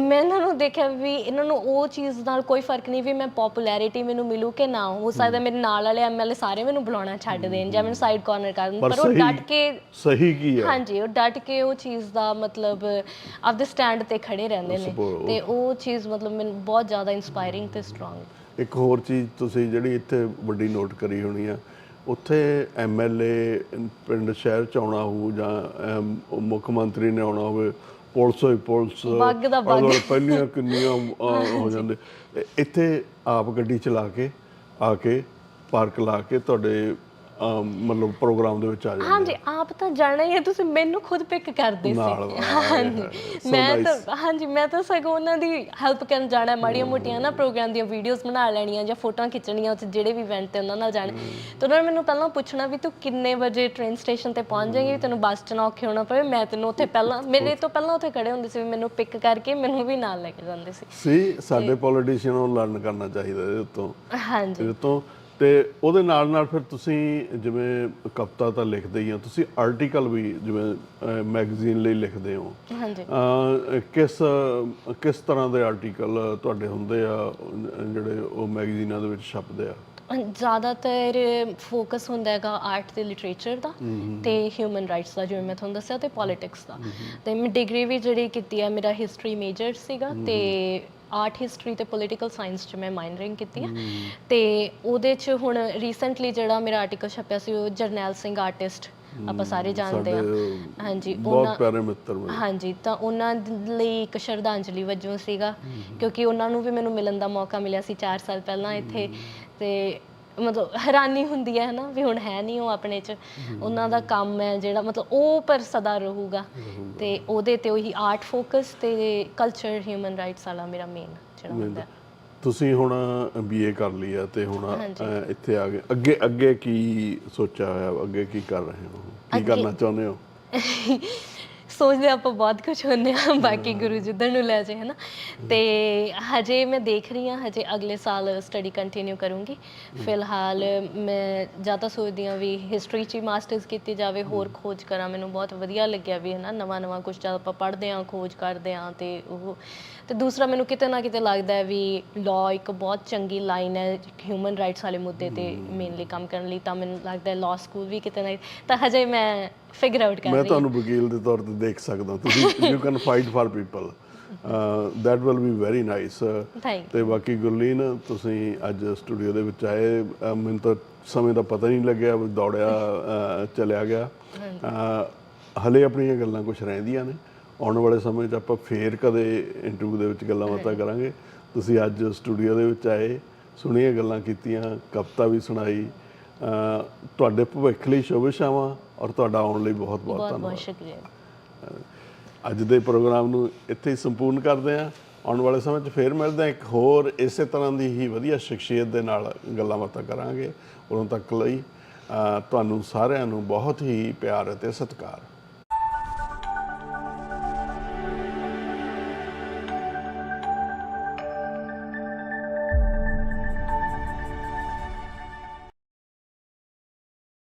ਮੈਂ ਇਹਨਾਂ ਨੂੰ ਦੇਖਿਆ ਵੀ ਇਹਨਾਂ ਨੂੰ ਉਹ ਚੀਜ਼ ਨਾਲ ਕੋਈ ਫ਼ਰਕ ਨਹੀਂ ਵੀ ਮੈਂ ਪਪੂਲੈਰਿਟੀ ਮੈਨੂੰ ਮਿਲੂ ਕਿ ਨਾ ਹੋ ਸਕਦਾ ਮੇਰੇ ਨਾਲ ਵਾਲੇ ਐਮਐਲਏ ਸਾਰੇ ਮੈਨੂੰ ਬੁਲਾਉਣਾ ਛੱਡ ਦੇਣ ਜਾਂ ਮੈਨੂੰ ਸਾਈਡ ਕਾਰਨਰ ਕਰ ਦੇਣ ਪਰ ਉਹ ਡਟ ਕੇ ਸਹੀ ਕੀ ਹੈ? ਹਾਂਜੀ ਉਹ ਡਟ ਕੇ ਉਹ ਚੀਜ਼ ਦਾ ਮਤਲਬ ਆਪਦੇ ਸਟੈਂਡ ਤੇ ਖੜੇ ਰਹਿੰਦੇ ਨੇ ਤੇ ਉਹ ਚੀਜ਼ ਮਤਲਬ ਮੈਨੂੰ ਬਹੁਤ ਜ਼ਿਆਦਾ ਇਨਸਪਾਇਰਿੰਗ ਤੇ ਸਟਰੋਂਗ ਇੱਕ ਹੋਰ ਚੀਜ਼ ਤੁਸੀਂ ਜਿਹੜੀ ਇੱਥੇ ਵੱਡੀ ਨੋਟ ਕਰੀ ਹੋਣੀ ਆ ਉੱਥੇ ਐਮਐਲਏ ਪਿੰਡ ਸ਼ਹਿਰ ਚ ਆਉਣਾ ਹੋਊ ਜਾਂ ਮੁੱਖ ਮੰਤਰੀ ਨੇ ਆਉਣਾ ਹੋਵੇ ਪੁਲਿਸ ਹੋਈ ਪੁਲਿਸ ਬੱਗ ਦਾ ਬੱਗ। ਪਹਿਲੀਆਂ ਕਿੰਨੀਆਂ ਹੋ ਜਾਂਦੇ ਇੱਥੇ ਆਪ ਗੱਡੀ ਚਲਾ ਕੇ ਆ ਕੇ ਪਾਰਕ ਲਾ ਕੇ ਤੁਹਾਡੇ ਮਤਲਬ ਪ੍ਰੋਗਰਾਮ ਦੇ ਵਿੱਚ ਆ ਜਾਂਦੇ ਹਾਂਜੀ ਆਪ ਤਾਂ ਜਾਣਾ ਹੀ ਹੈ ਤੁਸੀਂ ਮੈਨੂੰ ਖੁਦ ਪਿਕ ਕਰਦੇ ਨਾਲ ਸੀ ਵਾਹ, ਹਾਂਜੀ। ਮੈਂ nice. ਤਾਂ ਹਾਂਜੀ ਮੈਂ ਤਾਂ ਸਗੋਂ ਉਹਨਾਂ ਦੀ ਹੈਲਪ ਕਰਨ ਜਾਣਾ ਮਾੜੀਆਂ ਮੋਟੀਆਂ ਨਾ ਪ੍ਰੋਗਰਾਮ ਦੀਆਂ ਵੀਡੀਓਜ਼ ਬਣਾ ਲੈਣੀਆਂ ਜਾਂ ਫੋਟੋਆਂ ਖਿੱਚਣੀਆਂ ਉੱਥੇ ਜਿਹੜੇ ਵੀ ਇਵੈਂਟ ਤੇ ਉਹਨਾਂ ਨਾਲ ਜਾਣਾ। ਤੇ ਉਹਨਾਂ ਨੇ ਮੈਨੂੰ ਪਹਿਲਾਂ ਪੁੱਛਣਾ ਵੀ ਤੂੰ ਕਿੰਨੇ ਵਜੇ ਟ੍ਰੇਨ ਸਟੇਸ਼ਨ ਤੇ ਪਹੁੰਚ ਜਾਏਂਗੀ? ਵੀ ਤੈਨੂੰ ਬੱਸ 'ਚ ਨਾ ਔਖੇ ਹੋਣਾ ਪਵੇ ਮੈਂ ਤੈਨੂੰ ਉੱਥੇ ਪਹਿਲਾਂ ਮੇਰੇ ਤੋਂ ਪਹਿਲਾਂ ਉੱਥੇ ਖੜੇ ਹੁੰਦੇ ਸੀ ਵੀ ਮੈਨੂੰ ਪਿਕ ਕਰਕੇ ਮੈਨੂੰ ਵੀ ਨਾਲ ਲੈ ਕੇ ਜਾਂਦੇ ਸੀ। ਸੀ ਸਾਡੇ ਪੋਲੀਟੀਸ਼ੀਅਨ ਨੂੰ ਲਰਨ ਕਰਨਾ ਚਾਹੀਦਾ ਇਹਦੇ ਉੱਤੋਂ। ਹਾਂਜੀ। ਇਹਦੇ ਤੋਂ ਤੇ ਉਹਦੇ ਨਾਲ ਨਾਲ ਫਿਰ ਤੁਸੀਂ ਜਿਵੇਂ ਕਵਿਤਾ ਤਾਂ ਲਿਖਦੇ ਹੀ ਆ ਤੁਸੀਂ ਆਰਟੀਕਲ ਵੀ ਜਿਵੇਂ ਮੈਗਜ਼ੀਨ ਲਈ ਲਿਖਦੇ ਹੋ। ਹਾਂਜੀ। ਕਿਸ ਕਿਸ ਤਰ੍ਹਾਂ ਦੇ ਆਰਟੀਕਲ ਤੁਹਾਡੇ ਹੁੰਦੇ ਆ ਜਿਹੜੇ ਉਹ ਮੈਗਜ਼ੀਨਾਂ ਦੇ ਵਿੱਚ ਛਪਦੇ ਆ? ਜ਼ਿਆਦਾਤਰ ਫੋਕਸ ਹੁੰਦਾ ਹੈਗਾ ਆਰਟ ਤੇ ਲਿਟਰੇਚਰ ਦਾ ਤੇ ਹਿਊਮਨ ਰਾਈਟਸ ਦਾ ਜਿਵੇਂ ਮੈਂ ਤੁਹਾਨੂੰ ਦੱਸਿਆ ਤੇ ਪੋਲਿਟਿਕਸ ਦਾ। ਤੇ ਮੈਂ ਡਿਗਰੀ ਵੀ ਜਿਹੜੀ ਕੀਤੀ ਹੈ ਮੇਰਾ ਹਿਸਟਰੀ ਮੇਜਰ ਸੀਗਾ ਤੇ ਆਰਟ ਹਿਸਟਰੀ ਤੇ ਪੋਲਿਟੀਕਲ ਸਾਇੰਸ ਚ ਮੈਂ ਮਾਈਨਰਿੰਗ ਕੀਤੀ ਹੈ। ਤੇ ਉਹਦੇ ਚ ਹੁਣ ਰੀਸੈਂਟਲੀ ਜਿਹੜਾ ਮੇਰਾ ਆਰਟੀਕਲ ਛਪਿਆ ਸੀ ਉਹ ਜਰਨੈਲ ਸਿੰਘ ਆਰਟਿਸਟ ਆਪਾਂ ਸਾਰੇ ਜਾਣਦੇ ਆ। ਹਾਂਜੀ ਬਹੁਤ ਪਿਆਰੇ ਮਿੱਤਰ ਮੇਰੇ। ਹਾਂਜੀ ਤਾਂ ਉਹਨਾਂ ਲਈ ਇੱਕ ਸ਼ਰਧਾਂਜਲੀ ਵਜੋਂ ਸੀਗਾ ਕਿਉਂਕਿ ਉਹਨਾਂ ਨੂੰ ਵੀ ਮੈਨੂੰ ਮਿਲਣ ਦਾ ਮੌਕਾ ਮਿਲਿਆ ਸੀ 4 ਸਾਲ ਪਹਿਲਾਂ ਇੱਥੇ ਤੇ ਮਤਲਬ ਹੈਰਾਨੀ ਹੁੰਦੀ ਹੈ ਨਾ ਵੀ ਹੁਣ ਹੈ ਨਹੀਂ ਉਹ ਆਪਣੇ ਚ। ਉਹਨਾਂ ਦਾ ਕੰਮ ਹੈ ਜਿਹੜਾ ਮਤਲਬ ਉਹ ਪਰ ਸਦਾ ਰਹੂਗਾ। ਤੇ ਉਹਦੇ ਤੇ ਉਹੀ ਆਰਟ ਫੋਕਸ ਤੇ ਕਲਚਰ ਹਿਊਮਨ ਰਾਈਟਸ ਵਾਲਾ ਮੇਰਾ ਮੇਨ ਜਿਹੜਾ ਹੁੰਦਾ। ਤੁਸੀਂ ਹੁਣ ਬੀਏ ਕਰ ਲਈ ਆ ਤੇ ਹੁਣ ਇੱਥੇ ਆ ਗਏ। ਅੱਗੇ ਅੱਗੇ ਕੀ ਸੋਚਿਆ ਹੋਇਆ? ਅੱਗੇ ਕੀ ਕਰ ਰਹੇ ਹੋ? ਕੀ ਕਰਨਾ ਚਾਹੁੰਦੇ ਹੋ? ਸੋਚਦੇ ਆਪਾਂ ਬਹੁਤ ਕੁਝ ਹੁੰਦੇ ਆ ਬਾਕੀ ਗੁਰੂ ਜਿੱਧਰ ਨੂੰ ਲੈ ਜਾਏ ਹਨਾ। ਤੇ ਹਜੇ ਮੈਂ ਦੇਖ ਰਹੀ ਹਾਂ ਹਜੇ ਅਗਲੇ ਸਾਲ ਸਟੱਡੀ ਕੰਟੀਨਿਊ ਕਰੂੰਗੀ। ਫਿਲਹਾਲ ਮੈਂ ਜ਼ਿਆਦਾ ਸੋਚਦੀ ਹਾਂ ਵੀ ਹਿਸਟਰੀ 'ਚ ਹੀ ਮਾਸਟਰਸ ਕੀਤੀ ਜਾਵੇ ਹੋਰ ਖੋਜ ਕਰਾਂ। ਮੈਨੂੰ ਬਹੁਤ ਵਧੀਆ ਲੱਗਿਆ ਵੀ ਹਨਾ ਨਵਾਂ ਨਵਾਂ ਕੁਝ ਜਦ ਆਪਾਂ ਪੜ੍ਹਦੇ ਹਾਂ ਖੋਜ ਕਰਦੇ ਹਾਂ ਤੇ ਉਹ ਤੇ ਦੂਸਰਾ ਮੈਨੂੰ ਕਿਤੇ ਨਾ ਕਿਤੇ ਲੱਗਦਾ ਹੈ ਵੀ ਲਾਅ ਇੱਕ ਬਹੁਤ ਚੰਗੀ ਲਾਈਨ ਹੈ ਹਿਊਮਨ ਰਾਈਟਸ ਵਾਲੇ ਮੁੱਦੇ ਤੇ ਮੇਨਲੀ ਕੰਮ ਕਰਨ ਲਈ ਤਾਂ ਮੈਨੂੰ ਲੱਗਦਾ ਹੈ ਲਾਅ ਸਕੂਲ ਵੀ ਕਿਤੇ ਨਾ ਤਾਂ ਹਜੇ ਮੈਂ ਫਿਗਰ ਆਊਟ ਕਰ ਰਹੀ ਮੈਂ ਤੁਹਾਨੂੰ ਵਕੀਲ ਦੇ ਤੌਰ ਤੇ ਦੇਖ ਸਕਦਾ ਤੁਸੀਂ you can fight for people that will be very nice ਤੇ ਬਾਕੀ ਗੁਰਲੀਨ ਤੁਸੀਂ ਅੱਜ ਸਟੂਡੀਓ ਦੇ ਵਿੱਚ ਆਏ ਮੈਨੂੰ ਤਾਂ ਸਮੇਂ ਦਾ ਪਤਾ ਨਹੀਂ ਲੱਗਿਆ ਦੌੜਿਆ ਚਲਿਆ ਗਿਆ। ਹਲੇ ਆਪਣੀਆਂ ਗੱਲਾਂ ਕੁਝ ਰਹਿੰਦੀਆਂ ਨੇ। ਆਉਣ ਵਾਲੇ ਸਮੇਂ 'ਚ ਆਪਾਂ ਫੇਰ ਕਦੇ ਇੰਟਰਵਿਊ ਦੇ ਵਿੱਚ ਗੱਲਾਂ ਬਾਤਾਂ ਕਰਾਂਗੇ। ਤੁਸੀਂ ਅੱਜ ਸਟੂਡੀਓ ਦੇ ਵਿੱਚ ਆਏ ਸੁਣੀਆਂ ਗੱਲਾਂ ਕੀਤੀਆਂ ਕਵਿਤਾ ਵੀ ਸੁਣਾਈ। ਤੁਹਾਡੇ ਭਵਿੱਖ ਲਈ ਸ਼ੁਭ ਇਛਾਵਾਂ ਔਰ ਤੁਹਾਡਾ ਆਉਣ ਲਈ ਬਹੁਤ ਬਹੁਤ ਬਹੁਤ ਧੰਨਵਾਦ। ਬਹੁਤ ਸ਼ੁਕਰੀਆ ਅੱਜ ਦੇ ਪ੍ਰੋਗਰਾਮ ਨੂੰ ਇੱਥੇ ਹੀ ਸੰਪੂਰਨ ਕਰਦੇ ਹਾਂ। ਆਉਣ ਵਾਲੇ ਸਮੇਂ 'ਚ ਫੇਰ ਮਿਲਦੇ ਹਾਂ। ਇੱਕ ਹੋਰ ਇਸੇ ਤਰ੍ਹਾਂ ਦੀ ਹੀ ਵਧੀਆ ਸ਼ਖਸੀਅਤ ਦੇ ਨਾਲ ਗੱਲਾਂ ਬਾਤਾਂ ਕਰਾਂਗੇ। ਉਦੋਂ ਤੱਕ ਲਈ ਤੁਹਾਨੂੰ ਸਾਰਿਆਂ ਨੂੰ ਬਹੁਤ ਹੀ ਪਿਆਰ ਅਤੇ ਸਤਿਕਾਰ।